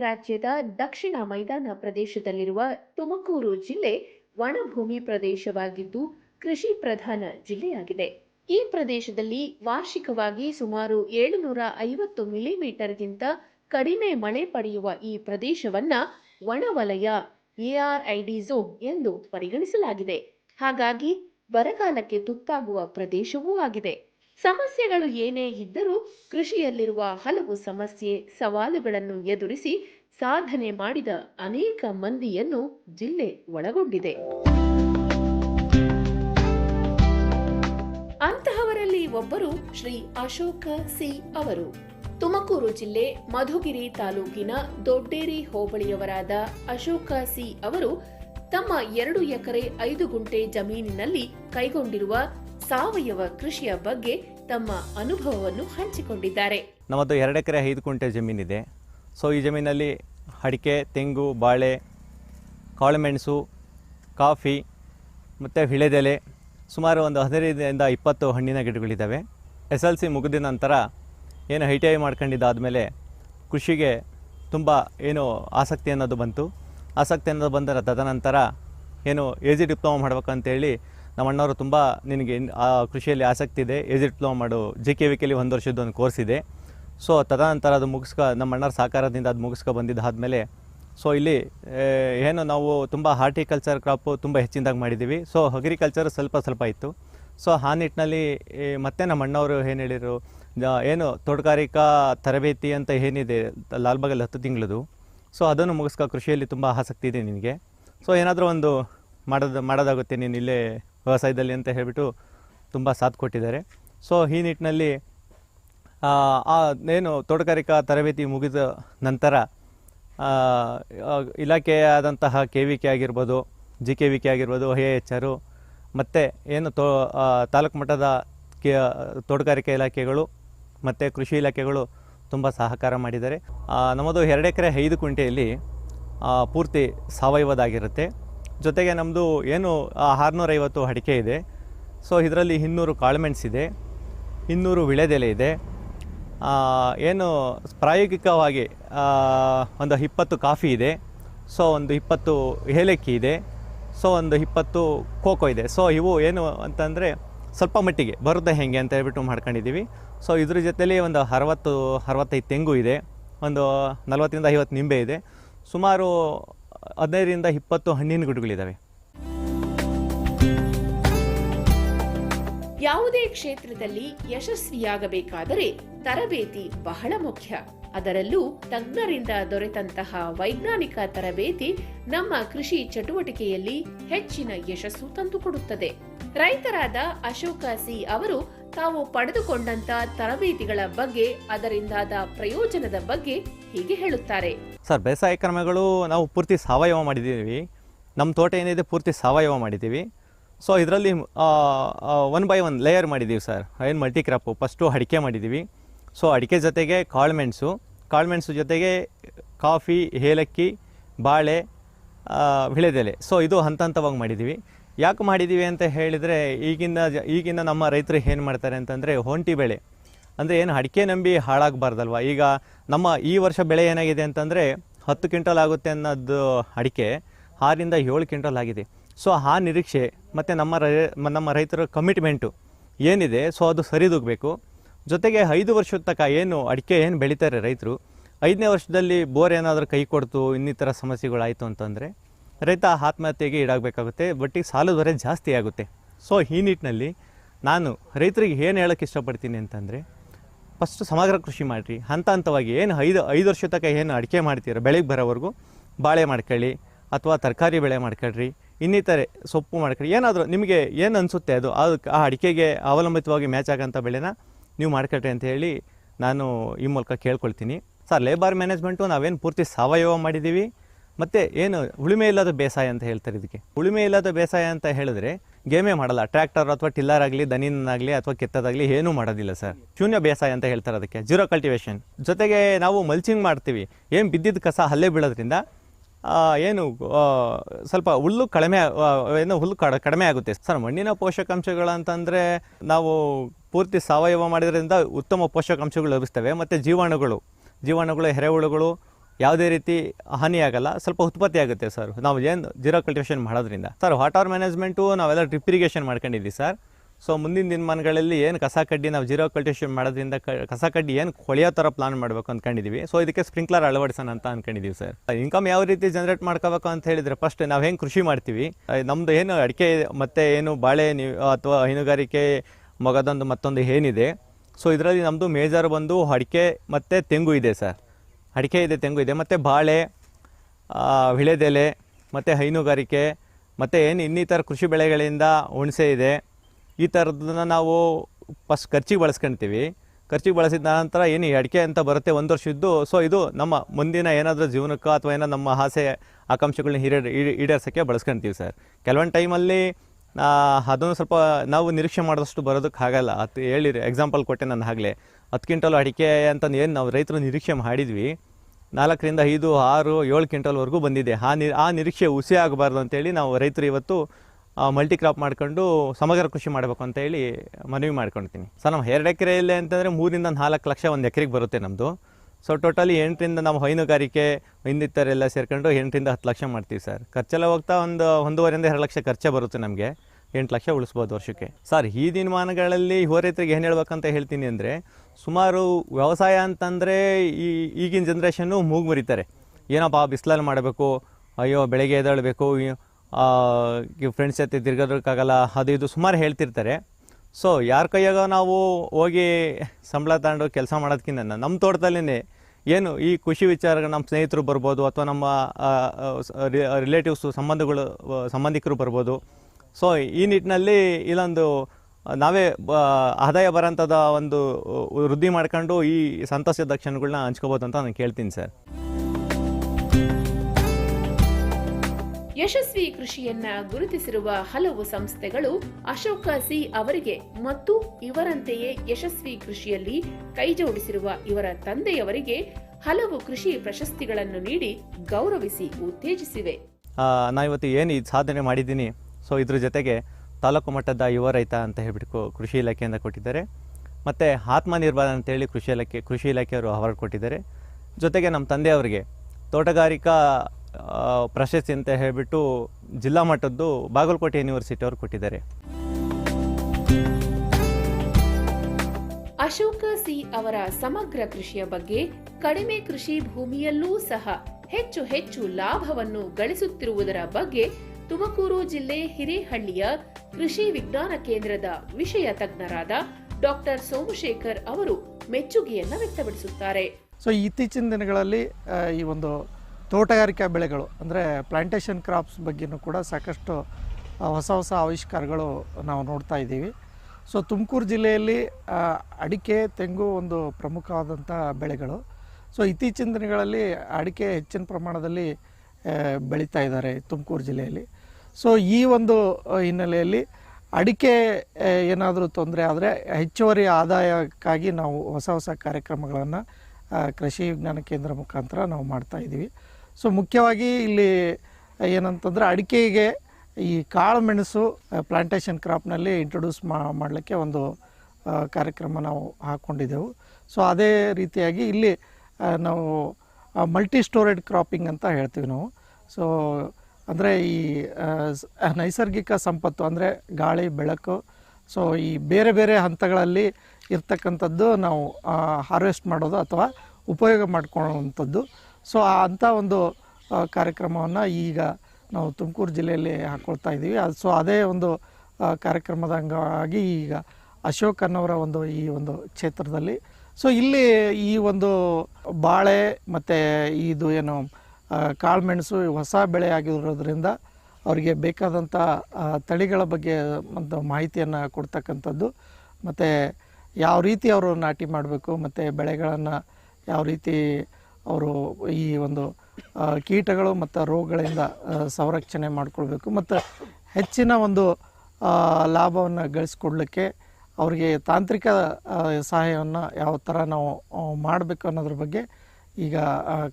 ರಾಜ್ಯದ ದಕ್ಷಿಣ ಮೈದಾನ ಪ್ರದೇಶದಲ್ಲಿರುವ ತುಮಕೂರು ಜಿಲ್ಲೆ ಒಣಭೂಮಿ ಪ್ರದೇಶವಾಗಿದ್ದು ಕೃಷಿ ಪ್ರಧಾನ ಜಿಲ್ಲೆಯಾಗಿದೆ. ಈ ಪ್ರದೇಶದಲ್ಲಿ ವಾರ್ಷಿಕವಾಗಿ ಸುಮಾರು ಏಳುನೂರ ಐವತ್ತು ಮಿಲಿಮೀಟರ್ಗಿಂತ ಕಡಿಮೆ ಮಳೆ ಪಡೆಯುವ ಈ ಪ್ರದೇಶವನ್ನ ಒಣವಲಯ ಎಆರ್ಐಡಿ ಝೋನ್ ಎಂದು ಪರಿಗಣಿಸಲಾಗಿದೆ. ಹಾಗಾಗಿ ಬರಗಾಲಕ್ಕೆ ತುತ್ತಾಗುವ ಪ್ರದೇಶವೂ ಆಗಿದೆ. ಸಮಸ್ಯೆಗಳು ಏನೇ ಇದ್ದರೂ ಕೃಷಿಯಲ್ಲಿರುವ ಹಲವು ಸಮಸ್ಯೆ ಸವಾಲುಗಳನ್ನು ಎದುರಿಸಿ ಸಾಧನೆ ಮಾಡಿದ ಅನೇಕ ಮಂದಿಯನ್ನು ಜಿಲ್ಲೆ ಒಳಗೊಂಡಿದೆ. ಅಂತಹವರಲ್ಲಿ ಒಬ್ಬರು ಶ್ರೀ ಅಶೋಕ ಸಿ ಅವರು. ತುಮಕೂರು ಜಿಲ್ಲೆ ಮಧುಗಿರಿ ತಾಲೂಕಿನ ದೊಡ್ಡೇರಿ ಹೋಬಳಿಯವರಾದ ಅಶೋಕ ಸಿ ಅವರು ತಮ್ಮ ಎರಡು ಎಕರೆ ಐದು ಗುಂಟೆ ಜಮೀನಿನಲ್ಲಿ ಕೈಗೊಂಡಿರುವ ಸಾವಯವ ಕೃಷಿಯ ಬಗ್ಗೆ ತಮ್ಮ ಅನುಭವವನ್ನು ಹಂಚಿಕೊಂಡಿದ್ದಾರೆ. ನಮ್ಮದು ಎರಡು ಎಕರೆ ಐದು ಕುಂಟೆ ಜಮೀನಿದೆ ಸೊ ಈ ಜಮೀನಲ್ಲಿ ಅಡಿಕೆ, ತೆಂಗು, ಬಾಳೆ, ಕಾಳುಮೆಣಸು, ಕಾಫಿ ಮತ್ತು ಹಿಳೆದೆಲೆ ಸುಮಾರು ಒಂದು ಹದಿನೈದರಿಂದ ಇಪ್ಪತ್ತು ಹಣ್ಣಿನ ಗಿಡಗಳಿದ್ದಾವೆ. ಎಸ್ ಎಲ್ ಸಿ ಮುಗಿದ ನಂತರ ಏನು ಐ ಟಿ ಐ ಮಾಡ್ಕೊಂಡಿದ್ದಾದಮೇಲೆ ಕೃಷಿಗೆ ತುಂಬ ಏನು ಆಸಕ್ತಿ ಅನ್ನೋದು ಬಂತು. ಆಸಕ್ತಿ ಅನ್ನೋದು ಬಂದ ತದನಂತರ ಏನು ಎ ಜಿ ಡಿಪ್ಲೊಮಾ ಮಾಡ್ಬೇಕಂತೇಳಿ ನಮ್ಮ ಅಣ್ಣವರು ತುಂಬ ನಿನಗೆ ಆ ಕೃಷಿಯಲ್ಲಿ ಆಸಕ್ತಿ ಇದೆ ಜಿ ಡಿಪ್ಲೊಮಾ ಮಾಡು ಜಿ ಕೆ ವಿ ಕೆಲಿ ಒಂದು ವರ್ಷದ ಒಂದು ಕೋರ್ಸ್ ಇದೆ. ಸೊ ತದನಂತರ ಅದು ಮುಗಿಸ್ಕೊ ನಮ್ಮ ಅಣ್ಣರ ಸಹಕಾರದಿಂದ ಅದು ಮುಗಿಸ್ಕೊ ಬಂದಿದ್ದಾದಮೇಲೆ ಸೊ ಇಲ್ಲಿ ಏನು ನಾವು ತುಂಬ ಹಾರ್ಟಿಕಲ್ಚರ್ ಕ್ರಾಪು ತುಂಬ ಹೆಚ್ಚಿನದಾಗಿ ಮಾಡಿದ್ದೀವಿ. ಸೊ ಅಗ್ರಿಕಲ್ಚರ್ ಸ್ವಲ್ಪ ಸ್ವಲ್ಪ ಇತ್ತು. ಸೊ ಆ ನಿಟ್ಟಿನಲ್ಲಿ ಮತ್ತೆ ನಮ್ಮ ಅಣ್ಣವರು ಏನು ಹೇಳಿದರು ಏನು ತೋಟಗಾರಿಕಾ ತರಬೇತಿ ಅಂತ ಏನಿದೆ, ಲಾಲ್ಬಾಗಲ್ಲಿ ಹತ್ತು ತಿಂಗಳದು. ಸೊ ಅದನ್ನು ಮುಗಿಸ್ಕೊ ಕೃಷಿಯಲ್ಲಿ ತುಂಬ ಆಸಕ್ತಿ ಇದೆ ನಿನಗೆ. ಸೊ ಏನಾದರೂ ಒಂದು ಮಾಡೋದು, ಮಾಡೋದಾಗುತ್ತೆ ನೀನು ಇಲ್ಲೇ ವ್ಯವಸಾಯದಲ್ಲಿ ಅಂತ ಹೇಳಿಬಿಟ್ಟು ತುಂಬ ಸಾಥ್ ಕೊಟ್ಟಿದ್ದಾರೆ. ಸೊ ಈ ನಿಟ್ಟಿನಲ್ಲಿ ಏನು ತೋಟಗಾರಿಕಾ ತರಬೇತಿ ಮುಗಿದ ನಂತರ ಇಲಾಖೆಯಾದಂತಹ ಕೆ ವಿ ಕೆ ಆಗಿರ್ಬೋದು, ಜಿ ಕೆ ವಿ ಕೆ ಆಗಿರ್ಬೋದು ಎ ಎಚ್ ಆರು, ಮತ್ತು ಏನು ತೋ ತಾಲೂಕು ಮಟ್ಟದ ಕೆ, ತೋಟಗಾರಿಕೆ ಇಲಾಖೆಗಳು, ಮತ್ತು ಕೃಷಿ ಇಲಾಖೆಗಳು ತುಂಬ ಸಹಕಾರ ಮಾಡಿದ್ದಾರೆ. ನಮ್ಮದು ಎರಡು ಎಕರೆ ಐದು ಕುಂಟೆಯಲ್ಲಿ ಪೂರ್ತಿ ಸಾವಯವದಾಗಿರುತ್ತೆ. ಜೊತೆಗೆ ನಮ್ಮದು ಏನು ಆರುನೂರೈವತ್ತು ಅಡಿಕೆ ಇದೆ. ಸೊ ಇದರಲ್ಲಿ ಇನ್ನೂರು ಕಾಳುಮೆಣಸಿದೆ ಇನ್ನೂರು ವಿಳೆದೆಲೆ ಇದೆ. ಏನು ಪ್ರಾಯೋಗಿಕವಾಗಿ ಒಂದು ಇಪ್ಪತ್ತು ಕಾಫಿ ಇದೆ. ಸೊ ಒಂದು ಇಪ್ಪತ್ತು ಏಲಕ್ಕಿ ಇದೆ. ಸೊ ಒಂದು ಇಪ್ಪತ್ತು ಕೋಕೋ ಇದೆ. ಸೊ ಇವು ಏನು ಅಂತಂದರೆ ಸ್ವಲ್ಪ ಮಟ್ಟಿಗೆ, ಬರುತ್ತೆ ಹೇಗೆ ಅಂತ ಹೇಳ್ಬಿಟ್ಟು ಮಾಡ್ಕೊಂಡಿದ್ದೀವಿ. ಸೊ ಇದ್ರ ಜೊತೆಲಿ ಒಂದು ಅರವತ್ತು, ಅರವತ್ತೈದು ತೆಂಗು ಇದೆ. ಒಂದು ನಲವತ್ತರಿಂದ ಐವತ್ತು ನಿಂಬೆ ಇದೆ. ಸುಮಾರು ಹದಿನೈದರಿಂದ ಇಪ್ಪತ್ತು ಹಣ್ಣಿನ ಗಿಡಗಳಿದ್ದಾವೆ. ಯಾವುದೇ ಕ್ಷೇತ್ರದಲ್ಲಿ ಯಶಸ್ವಿಯಾಗಬೇಕಾದರೆ ತರಬೇತಿ ಬಹಳ ಮುಖ್ಯ. ಅದರಲ್ಲೂ ತಜ್ಞರಿಂದ ದೊರೆತಂತಹ ವೈಜ್ಞಾನಿಕ ತರಬೇತಿ ನಮ್ಮ ಕೃಷಿ ಚಟುವಟಿಕೆಯಲ್ಲಿ ಹೆಚ್ಚಿನ ಯಶಸ್ಸು ತಂದುಕೊಡುತ್ತದೆ. ರೈತರಾದ ಅಶೋಕ ಸಿ ಅವರು ತಾವು ಪಡೆದುಕೊಂಡಂತ ತರಬೇತಿಗಳ ಬಗ್ಗೆ, ಅದರಿಂದಾದ ಪ್ರಯೋಜನದ ಬಗ್ಗೆ ಹೀಗೆ ಹೇಳುತ್ತಾರೆ. ಸರ್, ಬೇಸಾಯ ಕ್ರಮಗಳು ನಾವು ಪೂರ್ತಿ ಸಾವಯವ ಮಾಡಿದ್ದೀವಿ. ನಮ್ಮ ತೋಟ ಏನಿದೆ ಪೂರ್ತಿ ಸಾವಯವ ಮಾಡಿದ್ದೀವಿ. ಸೊ ಇದರಲ್ಲಿ ಒನ್ ಬೈ ಒನ್ ಲೇಯರ್ ಮಾಡಿದ್ದೀವಿ ಸರ್ ಏನು ಮಲ್ಟಿ ಕ್ರಾಪು ಫಸ್ಟು ಅಡಿಕೆ ಮಾಡಿದ್ದೀವಿ ಸೊ ಅಡಿಕೆ ಜೊತೆಗೆ ಕಾಳುಮೆಣಸು ಕಾಳುಮೆಣಸು ಜೊತೆಗೆ ಕಾಫಿ, ಏಲಕ್ಕಿ, ಬಾಳೆ ವಿಳೆದೆಲೆ ಸೊ ಇದು ಹಂತ ಹಂತವಾಗಿ ಮಾಡಿದ್ದೀವಿ ಯಾಕೆ ಮಾಡಿದ್ದೀವಿ ಅಂತ ಹೇಳಿದರೆ, ಈಗಿನ ಜ, ಈಗಿನ ನಮ್ಮ ರೈತರು ಏನು ಮಾಡ್ತಾರೆ ಅಂತಂದರೆ ಹೊಂಟಿ ಬೆಳೆ. ಅಂದರೆ ಏನು, ಅಡಿಕೆ ನಂಬಿ ಹಾಳಾಗಬಾರ್ದಲ್ವ? ಈಗ ನಮ್ಮ ಈ ವರ್ಷ ಬೆಳೆ ಏನಾಗಿದೆ ಅಂತಂದರೆ, ಹತ್ತು ಕ್ವಿಂಟಲ್ ಆಗುತ್ತೆ ಅನ್ನೋದು ಅಡಿಕೆ ಆರಿಂದ ಏಳು ಕ್ವಿಂಟಲ್ ಆಗಿದೆ. ಸೊ ಆ ನಿರೀಕ್ಷೆ ಮತ್ತು ನಮ್ಮ ನಮ್ಮ ರೈತರ ಕಮಿಟ್ಮೆಂಟು ಏನಿದೆ ಸೊ ಅದು ಸರಿದೂಗಬೇಕು. ಜೊತೆಗೆ ಐದು ವರ್ಷದ ತನಕ ಏನು ಅಡಿಕೆ ಏನು ಬೆಳೀತಾರೆ ರೈತರು, ಐದನೇ ವರ್ಷದಲ್ಲಿ ಬೋರ್ ಏನಾದರೂ ಕೈ ಕೊಡ್ತು, ಇನ್ನಿತರ ಸಮಸ್ಯೆಗಳಾಯಿತು ಅಂತಂದರೆ ರೈತ ಆತ್ಮಹತ್ಯೆಗೆ ಈಡಾಗಬೇಕಾಗುತ್ತೆ ಬಟ್ಟಿಗೆ ಸಾಲದ ಹೊರೆ ಜಾಸ್ತಿ ಆಗುತ್ತೆ. ಸೊ ಈ ನಿಟ್ಟಿನಲ್ಲಿ ನಾನು ರೈತರಿಗೆ ಏನು ಹೇಳೋಕ್ಕೆ ಇಷ್ಟಪಡ್ತೀನಿ ಅಂತಂದರೆ ಫಸ್ಟ್ ಸಮಗ್ರ ಕೃಷಿ ಮಾಡಿರಿ. ಹಂತ ಹಂತವಾಗಿ ಏನು ಐದು ಐದು ವರ್ಷ ತನಕ ಏನು ಅಡಿಕೆ ಮಾಡ್ತೀರ, ಬೆಳೆಗೆ ಬರೋವರೆಗೂ ಬಾಳೆ ಮಾಡ್ಕೊಳ್ಳಿ, ಅಥವಾ ತರಕಾರಿ ಬೆಳೆ ಮಾಡ್ಕೊಳ್ರಿ ಇನ್ನಿತರೆ ಸೊಪ್ಪು ಮಾಡ್ಕೊಳ್ಳಿ ಏನಾದರೂ ನಿಮಗೆ ಏನು ಅನಿಸುತ್ತೆ ಅದು? ಅದಕ್ಕೆ ಆ ಅಡಿಕೆಗೆ ಅವಲಂಬಿತವಾಗಿ ಮ್ಯಾಚ್ ಆಗೋಂಥ ಬೆಳೆನ ನೀವು ಮಾಡ್ಕೊಳ್ರಿ ಅಂತ ಹೇಳಿ ನಾನು ಈ ಮೂಲಕ ಕೇಳ್ಕೊಳ್ತೀನಿ. ಸರ್ ಲೇಬರ್ ಮ್ಯಾನೇಜ್ಮೆಂಟು ನಾವೇನು ಪೂರ್ತಿ ಸಾವಯವ ಮಾಡಿದ್ದೀವಿ, ಮತ್ತು ಏನು ಉಳುಮೆ ಇಲ್ಲದ ಬೇಸಾಯ ಅಂತ ಹೇಳ್ತಾರೆ ಇದಕ್ಕೆ. ಉಳುಮೆ ಇಲ್ಲದ ಬೇಸಾಯ ಅಂತ ಹೇಳಿದ್ರೆ ಗೇಮೇ ಮಾಡಲ್ಲ. ಟ್ರ್ಯಾಕ್ಟರ್ ಅಥವಾ ಟಿಲ್ಲರ್ ಆಗಲಿ ದನಿನಾಗಲಿ ಅಥವಾ ಕೆತ್ತದಾಗಲಿ ಏನೂ ಮಾಡೋದಿಲ್ಲ ಸರ್. ಶೂನ್ಯ ಬೇಸಾಯ ಅಂತ ಹೇಳ್ತಾರೆ ಅದಕ್ಕೆ. ಜೀರೋ ಕಲ್ಟಿವೇಷನ್ ಜೊತೆಗೆ ನಾವು ಮಲ್ಚಿಂಗ್ ಮಾಡ್ತೀವಿ. ಏನು ಬಿದ್ದಿದ್ದ ಕಸ ಹಲ್ಲೆ ಬೀಳೋದ್ರಿಂದ ಏನು ಸ್ವಲ್ಪ ಹುಲ್ಲು ಕಡಿಮೆ ಏನು, ಹುಲ್ಲು ಕಡ, ಕಡಿಮೆ ಆಗುತ್ತೆ. ಸರ್, ಮಣ್ಣಿನ ಪೋಷಕಾಂಶಗಳು ಅಂತಂದರೆ ನಾವು ಪೂರ್ತಿ ಸಾವಯವ ಮಾಡಿದ್ರಿಂದ ಉತ್ತಮ ಪೋಷಕಾಂಶಗಳು ಲಭಿಸ್ತವೆ. ಮತ್ತು ಜೀವಾಣುಗಳು ಜೀವಾಣುಗಳು, ಎರೆಹುಳುಗಳು ಯಾವುದೇ ರೀತಿ ಹಾನಿಯಾಗಲ್ಲ, ಸ್ವಲ್ಪ ಉತ್ಪತ್ತಿ ಆಗುತ್ತೆ, ಸರ್. ನಾವು ಏನು, ಜೀರೋ ಕಲ್ಟಿವೇಷನ್ ಮಾಡೋದ್ರಿಂದ. ಸರ್, ವಾಟರ್ ಮ್ಯಾನೇಜ್ಮೆಂಟು ನಾವೆಲ್ಲ ಡ್ರಿಪ್ ಇರಿಗೇಷನ್ ಮಾಡ್ಕೊಂಡಿದ್ದೀವಿ, ಸರ್. ಸೊ ಮುಂದಿನ ದಿನಮಾನಗಳಲ್ಲಿ ಏನು ಕಸ ಕಡ್ಡಿ ನಾವು ಜೀರೋ ಕಲ್ಟಿವೇಷನ್ ಮಾಡೋದ್ರಿಂದ ಕಸ ಕಡ್ಡಿ ಏನು ಕೊಳೆಯೋ ಥರ ಪ್ಲಾನ್ ಮಾಡಬೇಕು ಅಂದ್ಕೊಂಡಿದ್ದೀವಿ ಸೊ ಇದಕ್ಕೆ ಸ್ಪ್ರಿಂಕ್ಲರ್ ಅಳವಡಿಸೋಣ ಅಂತ ಅಂದ್ಕೊಂಡಿದ್ದೀವಿ ಸರ್ ಇನ್ಕಮ್ ಯಾವ ರೀತಿ ಜನರೇಟ್ ಮಾಡ್ಕೋಬೇಕು ಅಂತ ಹೇಳಿದರೆ ಫಸ್ಟ್ ನಾವು ಹೆಂಗೆ ಕೃಷಿ ಮಾಡ್ತೀವಿ? ನಮ್ಮದು ಏನು ಅಡಿಕೆ, ಮತ್ತು ಏನು ಬಾಳೆ ಅಥವಾ ಹೈನುಗಾರಿಕೆ ಮೊಗದೊಂದು ಮತ್ತೊಂದು ಏನಿದೆ. ಸೊ ಇದರಲ್ಲಿ ನಮ್ಮದು ಮೇಜರ್ ಬಂದು ಅಡಿಕೆ ಮತ್ತು ತೆಂಗು ಇದೆ ಸರ್ ಅಡಿಕೆ ಇದೆ, ತೆಂಗು ಇದೆ, ಮತ್ತು ಬಾಳೆ ವಿಳೆದೆಲೆ ಮತ್ತು ಹೈನುಗಾರಿಕೆ, ಮತ್ತು ಏನು ಇನ್ನಿತರ ಕೃಷಿ ಬೆಳೆಗಳಿಂದ ಹುಣಸೆ ಇದೆ. ಈ ಥರದನ್ನ ನಾವು ಫಸ್ಟ್ ಖರ್ಚಿಗೆ ಬಳಸ್ಕೊಳ್ತೀವಿ ಖರ್ಚಿಗೆ ಬಳಸಿದ ನಂತರ ಏನು ಅಡಿಕೆ ಅಂತ ಬರುತ್ತೆ, ಒಂದು ವರ್ಷದ್ದು ಸೊ ಇದು ನಮ್ಮ ಮುಂದಿನ ಏನಾದರೂ ಜೀವನಕ್ಕೆ ಅಥವಾ ಏನೋ ನಮ್ಮ ಆಸೆ ಆಕಾಂಕ್ಷೆಗಳನ್ನ ಹಿರಿಯ ಈಡೇರ್ಸೋಕ್ಕೆ ಬಳಸ್ಕೊಳ್ತೀವಿ ಸರ್. ಕೆಲವೊಂದು ಟೈಮಲ್ಲಿ ಅದನ್ನು ಸ್ವಲ್ಪ ನಾವು ನಿರೀಕ್ಷೆ ಮಾಡಿದಷ್ಟು ಬರೋದಕ್ಕೆ ಆಗಲ್ಲ. ಅದು ಹೇಳಿರಿ, ಎಕ್ಸಾಂಪಲ್ ಕೊಟ್ಟೆ ನಾನು ಆಗಲೇ. ಹತ್ತು ಕ್ವಿಂಟಲ್ ಅಡಿಕೆ ಅಂತ ಏನು ನಾವು ರೈತರು ನಿರೀಕ್ಷೆ ಮಾಡಿದ್ವಿ. ನಾಲ್ಕರಿಂದ ಐದು, ಆರು, ಏಳು ಕ್ವಿಂಟಲ್ವರೆಗೂ ಬಂದಿದೆ. ಆ ಆ ನಿರೀಕ್ಷೆ ಹುಸಿ ಆಗಬಾರ್ದು ಅಂತೇಳಿ ನಾವು ರೈತರು ಇವತ್ತು ಮಲ್ಟಿ ಕ್ರಾಪ್ ಮಾಡ್ಕೊಂಡು ಸಮಗ್ರ ಕೃಷಿ ಮಾಡಬೇಕು ಅಂತ ಹೇಳಿ ಮನವಿ ಮಾಡ್ಕೊಳ್ತೀನಿ ಸರ್ ನಮ್ಮ ಎರಡು ಎಕರೆಯಲ್ಲಿ ಅಂತಂದರೆ ಮೂರಿಂದ ನಾಲ್ಕು ಲಕ್ಷ ಒಂದು ಎಕರೆಗೆ ಬರುತ್ತೆ ನಮ್ಮದು ಸೊ ಟೋಟಲಿ ಎಂಟರಿಂದ ನಾವು ಹೈನುಗಾರಿಕೆ ಇನ್ನಿತರೆಲ್ಲ ಸೇರ್ಕೊಂಡು ಎಂಟರಿಂದ ಹತ್ತು ಲಕ್ಷ ಮಾಡ್ತೀವಿ ಸರ್. ಖರ್ಚೆಲ್ಲ ಹೋಗ್ತಾ ಒಂದು ಒಂದೂವರೆಯಿಂದ ಎರಡು ಲಕ್ಷ ಖರ್ಚೆ ಬರುತ್ತೆ ನಮಗೆ. ಎಂಟು ಲಕ್ಷ ಉಳಿಸ್ಬೋದು ವರ್ಷಕ್ಕೆ. ಸರ್, ಈ ದಿನಮಾನಗಳಲ್ಲಿ ಯುವ ರೈತರಿಗೆ ಏನು ಹೇಳ್ಬೇಕಂತ ಹೇಳ್ತೀನಿ ಅಂದರೆ, ಸುಮಾರು ವ್ಯವಸಾಯ ಅಂತಂದರೆ ಈ ಈಗಿನ ಜನ್ರೇಷನ್ನು ಮೂಗು ಮುರಿತಾರೆ. ಏನಪ್ಪ ಬಿಸಿಲಲ್ಲಿ ಮಾಡಬೇಕು, ಅಯ್ಯೋ ಬೆಳಗ್ಗೆ ಎದ್ದೇಳಬೇಕು ಫ್ರೆಂಡ್ಸ್ ಜೊತೆ ತಿರ್ಗೋದಕ್ಕಾಗಲ್ಲ ಅದು ಇದು ಸುಮಾರು ಹೇಳ್ತಿರ್ತಾರೆ. ಸೊ ಯಾರ ಕೈಯಾಗ ನಾವು ಹೋಗಿ ಸಂಬಳ ತಗೊಂಡು ಕೆಲಸ ಮಾಡೋದಕ್ಕಿಂತ ನಮ್ಮ ತೋಟದಲ್ಲೇ ಏನು ಈ ಖುಷಿ ವಿಚಾರ ನಮ್ಮ ಸ್ನೇಹಿತರು ಬರ್ಬೋದು ಅಥವಾ ನಮ್ಮ ರಿಲೇಟಿವ್ಸು ಸಂಬಂಧಗಳು ಸಂಬಂಧಿಕರು ಬರ್ಬೋದು. ಸೊ ಈ ನಿಟ್ಟಿನಲ್ಲಿ ಇಲ್ಲೊಂದು, ನಾವೇ ಆದಾಯ ಬರೋಂಥದ ಒಂದು, ವೃದ್ಧಿ ಮಾಡ್ಕೊಂಡು ಈ ಸಂತೋಷದ ಕ್ಷಣಗಳನ್ನ ಹಂಚ್ಕೋಬೋದು ಅಂತ ನಾನು ಕೇಳ್ತೀನಿ ಸರ್. ಯಶಸ್ವಿ ಕೃಷಿಯನ್ನ ಗುರುತಿಸಿರುವ ಹಲವು ಸಂಸ್ಥೆಗಳು ಅಶೋಕ ಸಿ ಅವರಿಗೆ ಮತ್ತು ಇವರಂತೆಯೇ ಯಶಸ್ವಿ ಕೃಷಿಯಲ್ಲಿ ಕೈಜೋಡಿಸಿರುವ ಇವರ ತಂದೆಯವರಿಗೆ ಹಲವು ಕೃಷಿ ಪ್ರಶಸ್ತಿಗಳನ್ನು ನೀಡಿ ಗೌರವಿಸಿ ಉತ್ತೇಜಿಸಿವೆ. ಆ, ನಾ ಇವತ್ತು ಏನು ಈ ಸಾಧನೆ ಮಾಡಿದ್ದೀನಿ? ಸೊ ಇದ್ರ ಜೊತೆಗೆ ತಾಲೂಕು ಮಟ್ಟದ ಯುವ ರೈತ ಅಂತ ಹೇಳ್ಬಿಟ್ಟು ಕೃಷಿ ಇಲಾಖೆಯಿಂದ ಕೊಟ್ಟಿದ್ದಾರೆ. ಮತ್ತು ಆತ್ಮನಿರ್ಭರ ಅಂತೇಳಿ ಕೃಷಿ ಇಲಾಖೆ ಕೃಷಿ ಇಲಾಖೆಯವರು ಅವಾರ್ಡ್ ಕೊಟ್ಟಿದ್ದಾರೆ. ಜೊತೆಗೆ ನಮ್ಮ ತಂದೆಯವರಿಗೆ ತೋಟಗಾರಿಕಾ ಪ್ರಶಸ್ತಿ ಅಂತ ಹೇಳಿಬಿಟ್ಟು ಜಿಲ್ಲಾ ಮಟ್ಟದ್ದು ಬಾಗಲಕೋಟೆ ಯೂನಿವರ್ಸಿಟಿ ಅವರು ಕೊಟ್ಟಿದ್ದಾರೆ. ಅಶೋಕ ಸಿ ಅವರ ಸಮಗ್ರ ಕೃಷಿಯ ಬಗ್ಗೆ ಕಡಿಮೆ ಕೃಷಿ ಭೂಮಿಯಲ್ಲೂ ಸಹ ಹೆಚ್ಚು ಹೆಚ್ಚು ಲಾಭವನ್ನು ಗಳಿಸುತ್ತಿರುವುದರ ಬಗ್ಗೆ ತುಮಕೂರು ಜಿಲ್ಲೆ ಹಿರೇಹಳ್ಳಿಯ ಕೃಷಿ ವಿಜ್ಞಾನ ಕೇಂದ್ರದ ವಿಷಯ ತಜ್ಞರಾದ ಡಾಕ್ಟರ್ ಸೋಮಶೇಖರ್ ಅವರು ಮೆಚ್ಚುಗೆಯನ್ನ ವ್ಯಕ್ತಪಡಿಸುತ್ತಾರೆ. ಸೊ ಇತ್ತೀಚಿನ ದಿನಗಳಲ್ಲಿ ಈ ಒಂದು ತೋಟಗಾರಿಕಾ ಬೆಳೆಗಳು, ಅಂದರೆ ಪ್ಲ್ಯಾಂಟೇಷನ್ ಕ್ರಾಪ್ಸ್ ಬಗ್ಗೆನೂ ಕೂಡ ಸಾಕಷ್ಟು ಹೊಸ ಹೊಸ ಆವಿಷ್ಕಾರಗಳು ನಾವು ನೋಡ್ತಾ ಇದ್ದೀವಿ. ಸೊ ತುಮಕೂರು ಜಿಲ್ಲೆಯಲ್ಲಿ ಅಡಿಕೆ, ತೆಂಗು ಒಂದು ಪ್ರಮುಖವಾದಂಥ ಬೆಳೆಗಳು. ಸೊ ಇತ್ತೀಚಿನ ದಿನಗಳಲ್ಲಿ ಅಡಿಕೆ ಹೆಚ್ಚಿನ ಪ್ರಮಾಣದಲ್ಲಿ ಬೆಳೀತಾ ಇದ್ದಾರೆ ತುಮಕೂರು ಜಿಲ್ಲೆಯಲ್ಲಿ. ಸೊ ಈ ಒಂದು ಹಿನ್ನೆಲೆಯಲ್ಲಿ ಅಡಿಕೆ ಏನಾದರೂ ತೊಂದರೆ ಆದರೆ ಹೆಚ್ಚುವರಿ ಆದಾಯಕ್ಕಾಗಿ ನಾವು ಹೊಸ ಹೊಸ ಕಾರ್ಯಕ್ರಮಗಳನ್ನು ಕೃಷಿ ವಿಜ್ಞಾನ ಕೇಂದ್ರ ಮುಖಾಂತರ ನಾವು ಮಾಡ್ತಾ ಇದ್ದೀವಿ. ಸೊ ಮುಖ್ಯವಾಗಿ ಇಲ್ಲಿ ಏನಂತಂದರೆ ಅಡಿಕೆಗೆ ಈ ಕಾಳು ಮೆಣಸು ಪ್ಲಾಂಟೇಶನ್ ಕ್ರಾಪ್ನಲ್ಲಿ ಇಂಟ್ರೊಡ್ಯೂಸ್ ಮಾಡಲಿಕ್ಕೆ ಒಂದು ಕಾರ್ಯಕ್ರಮ ನಾವು ಹಾಕ್ಕೊಂಡಿದ್ದೆವು ಸೊ ಅದೇ ರೀತಿಯಾಗಿ ಇಲ್ಲಿ ನಾವು ಮಲ್ಟಿ ಸ್ಟೋರೇಡ್ ಕ್ರಾಪಿಂಗ್ ಅಂತ ಹೇಳ್ತೀವಿ ನಾವು. ಸೊ ಅಂದರೆ ಈ ನೈಸರ್ಗಿಕ ಸಂಪತ್ತು ಅಂದರೆ ಗಾಳಿ, ಬೆಳಕು, ಸೊ ಈ ಬೇರೆ ಬೇರೆ ಹಂತಗಳಲ್ಲಿ ಇರ್ತಕ್ಕಂಥದ್ದು ನಾವು ಹಾರ್ವೆಸ್ಟ್ ಮಾಡೋದು ಅಥವಾ ಉಪಯೋಗ ಮಾಡ್ಕೊಳ್ಳುವಂಥದ್ದು. ಸೊ ಅಂಥ ಒಂದು ಕಾರ್ಯಕ್ರಮವನ್ನು ಈಗ ನಾವು ತುಮಕೂರು ಜಿಲ್ಲೆಯಲ್ಲಿ ಹಾಕ್ಕೊಳ್ತಾ ಇದ್ದೀವಿ. ಅದು ಸೊ ಅದೇ ಒಂದು ಕಾರ್ಯಕ್ರಮದ ಅಂಗವಾಗಿ ಈಗ ಅಶೋಕ್ ಅನ್ನೋರ ಒಂದು ಈ ಒಂದು ಕ್ಷೇತ್ರದಲ್ಲಿ. ಸೊ ಇಲ್ಲಿ ಈ ಒಂದು ಬಾಳೆ ಮತ್ತು ಇದು ಏನು ಕಾಳುಮೆಣಸು ಹೊಸ ಬೆಳೆ ಆಗಿರೋದ್ರಿಂದ ಅವರಿಗೆ ಬೇಕಾದಂಥ ತಳಿಗಳ ಬಗ್ಗೆ ಒಂದು ಮಾಹಿತಿಯನ್ನು ಕೊಡ್ತಕ್ಕಂಥದ್ದು. ಮತ್ತು ಯಾವ ರೀತಿ ಅವರು ನಾಟಿ ಮಾಡಬೇಕು, ಮತ್ತು ಬೆಳೆಗಳನ್ನು ಯಾವ ರೀತಿ ಅವರು ಈ ಒಂದು ಕೀಟಗಳು ಮತ್ತು ರೋಗಗಳಿಂದ ಸಂರಕ್ಷಣೆ ಮಾಡಿಕೊಳ್ಬೇಕು. ಮತ್ತು ಹೆಚ್ಚಿನ ಒಂದು ಲಾಭವನ್ನು ಗಳಿಸ್ಕೊಡ್ಲಿಕ್ಕೆ ಅವರಿಗೆ ತಾಂತ್ರಿಕ ಸಹಾಯವನ್ನು ಯಾವ ಥರ ನಾವು ಮಾಡಬೇಕು ಅನ್ನೋದ್ರ ಬಗ್ಗೆ ಈಗ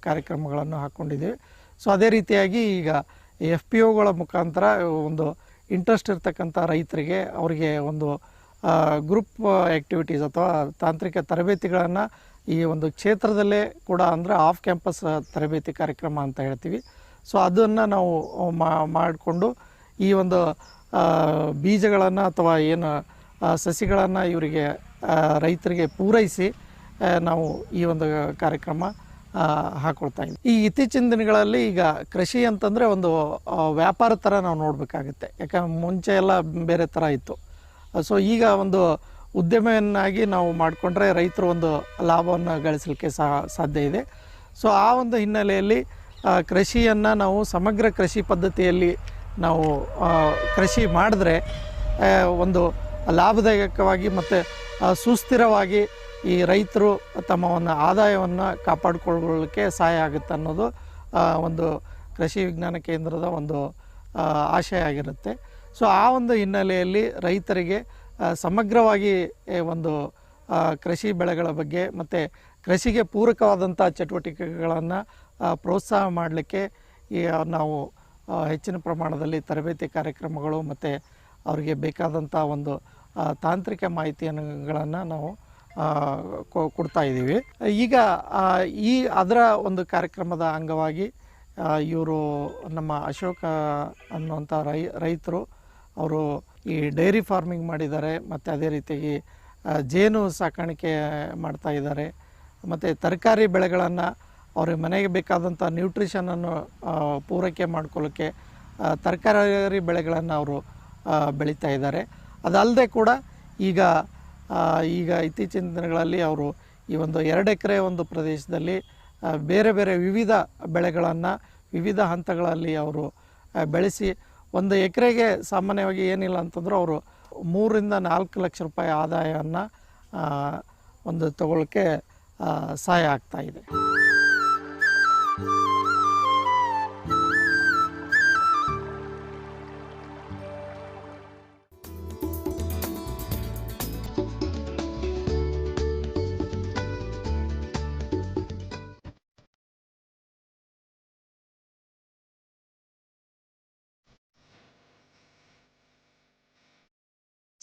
ಕಾರ್ಯಕ್ರಮಗಳನ್ನು ಹಾಕ್ಕೊಂಡಿದ್ದೀವಿ ಸೊ ಅದೇ ರೀತಿಯಾಗಿ ಈಗ ಎಫ್ ಪಿ ಒಗಳ ಮುಖಾಂತರ ಒಂದು ಇಂಟ್ರೆಸ್ಟ್ ಇರ್ತಕ್ಕಂಥ ರೈತರಿಗೆ ಅವರಿಗೆ ಒಂದು ಗ್ರೂಪ್ ಆ್ಯಕ್ಟಿವಿಟೀಸ್ ಅಥವಾ ತಾಂತ್ರಿಕ ತರಬೇತಿಗಳನ್ನು ಈ ಒಂದು ಕ್ಷೇತ್ರದಲ್ಲೇ ಕೂಡ ಅಂದರೆ ಆಫ್ ಕ್ಯಾಂಪಸ್ ತರಬೇತಿ ಕಾರ್ಯಕ್ರಮ ಅಂತ ಹೇಳ್ತೀವಿ. ಸೊ ಅದನ್ನು ನಾವು ಮಾಡಿಕೊಂಡು ಈ ಒಂದು ಬೀಜಗಳನ್ನು ಅಥವಾ ಏನು ಸಸಿಗಳನ್ನು ಇವರಿಗೆ ರೈತರಿಗೆ ಪೂರೈಸಿ ನಾವು ಈ ಒಂದು ಕಾರ್ಯಕ್ರಮ ಹಾಕೊಳ್ತಾ ಇದ್ದೀವಿ ಈ ಇತ್ತೀಚಿನ ದಿನಗಳಲ್ಲಿ ಈಗ ಕೃಷಿ ಅಂತಂದರೆ ಒಂದು ವ್ಯಾಪಾರ ಥರ ನಾವು ನೋಡಬೇಕಾಗುತ್ತೆ. ಯಾಕಂದ್ರೆ ಮುಂಚೆ ಎಲ್ಲ ಬೇರೆ ಥರ ಇತ್ತು. ಸೊ ಈಗ ಒಂದು ಉದ್ಯಮವನ್ನಾಗಿ ನಾವು ಮಾಡಿಕೊಂಡ್ರೆ ರೈತರು ಒಂದು ಲಾಭವನ್ನು ಗಳಿಸಲಿಕ್ಕೆ ಸಾಧ್ಯ ಇದೆ. ಸೊ ಆ ಒಂದು ಹಿನ್ನೆಲೆಯಲ್ಲಿ ಕೃಷಿಯನ್ನು ನಾವು ಸಮಗ್ರ ಕೃಷಿ ಪದ್ಧತಿಯಲ್ಲಿ ನಾವು ಕೃಷಿ ಮಾಡಿದ್ರೆ ಒಂದು ಲಾಭದಾಯಕವಾಗಿ ಮತ್ತು ಸುಸ್ಥಿರವಾಗಿ ಈ ರೈತರು ತಮ್ಮ ಒಂದು ಆದಾಯವನ್ನು ಕಾಪಾಡಿಕೊಳ್ಳಲಿಕ್ಕೆ ಸಹಾಯ ಆಗುತ್ತೆ ಅನ್ನೋದು ಒಂದು ಕೃಷಿ ವಿಜ್ಞಾನ ಕೇಂದ್ರದ ಒಂದು ಆಶಯ ಆಗಿರುತ್ತೆ. ಸೊ ಆ ಒಂದು ಹಿನ್ನೆಲೆಯಲ್ಲಿ ರೈತರಿಗೆ ಸಮಗ್ರವಾಗಿ ಒಂದು ಕೃಷಿ ಬೆಳೆಗಳ ಬಗ್ಗೆ ಮತ್ತು ಕೃಷಿಗೆ ಪೂರಕವಾದಂಥ ಚಟುವಟಿಕೆಗಳನ್ನು ಪ್ರೋತ್ಸಾಹ ಮಾಡಲಿಕ್ಕೆ ನಾವು ಹೆಚ್ಚಿನ ಪ್ರಮಾಣದಲ್ಲಿ ತರಬೇತಿ ಕಾರ್ಯಕ್ರಮಗಳು ಮತ್ತು ಅವರಿಗೆ ಬೇಕಾದಂಥ ಒಂದು ತಾಂತ್ರಿಕ ಮಾಹಿತಿಯನ್ನುಗಳನ್ನು ನಾವು ಕೊಡ್ತಾ ಇದ್ದೀವಿ. ಈಗ ಈ ಅದರ ಒಂದು ಕಾರ್ಯಕ್ರಮದ ಅಂಗವಾಗಿ ಇವರು ನಮ್ಮ ಅಶೋಕ ಅನ್ನುವಂಥ ರೈ, ರೈತರು, ಅವರು ಈ ಡೈರಿ ಫಾರ್ಮಿಂಗ್ ಮಾಡಿದ್ದಾರೆ, ಮತ್ತು ಅದೇ ರೀತಿಯಾಗಿ ಜೇನು ಸಾಕಾಣಿಕೆ ಮಾಡ್ತಾ ಇದ್ದಾರೆ, ಮತ್ತು ತರಕಾರಿ ಬೆಳೆಗಳನ್ನು ಅವ್ರ ಮನೆಗೆ ಬೇಕಾದಂಥ ನ್ಯೂಟ್ರಿಷನನ್ನು ಪೂರೈಕೆ ಮಾಡ್ಕೊಳ್ಳೋಕ್ಕೆ ತರಕಾರಿ ಬೆಳೆಗಳನ್ನು ಅವರು ಬೆಳೀತಾ ಇದ್ದಾರೆ. ಅದಲ್ಲದೆ ಕೂಡ ಈಗ ಈಗ ಇತ್ತೀಚಿನ ದಿನಗಳಲ್ಲಿ ಅವರು ಈ ಒಂದು ಎರಡು ಎಕರೆ ಒಂದು ಪ್ರದೇಶದಲ್ಲಿ ಬೇರೆ ಬೇರೆ ವಿವಿಧ ಬೆಳೆಗಳನ್ನು, ವಿವಿಧ ಹಂತಗಳಲ್ಲಿ ಅವರು ಬೆಳೆಸಿ ಒಂದು ಎಕರೆಗೆ ಸಾಮಾನ್ಯವಾಗಿ ಏನಿಲ್ಲ ಅಂತಂದರೂ ಅವರು ಮೂರರಿಂದ ನಾಲ್ಕು ಲಕ್ಷ ರೂಪಾಯಿ ಆದಾಯವನ್ನು ಒಂದು ತಗೊಳ್ಳೋಕ್ಕೆ ಸಹಾಯ ಆಗ್ತಾ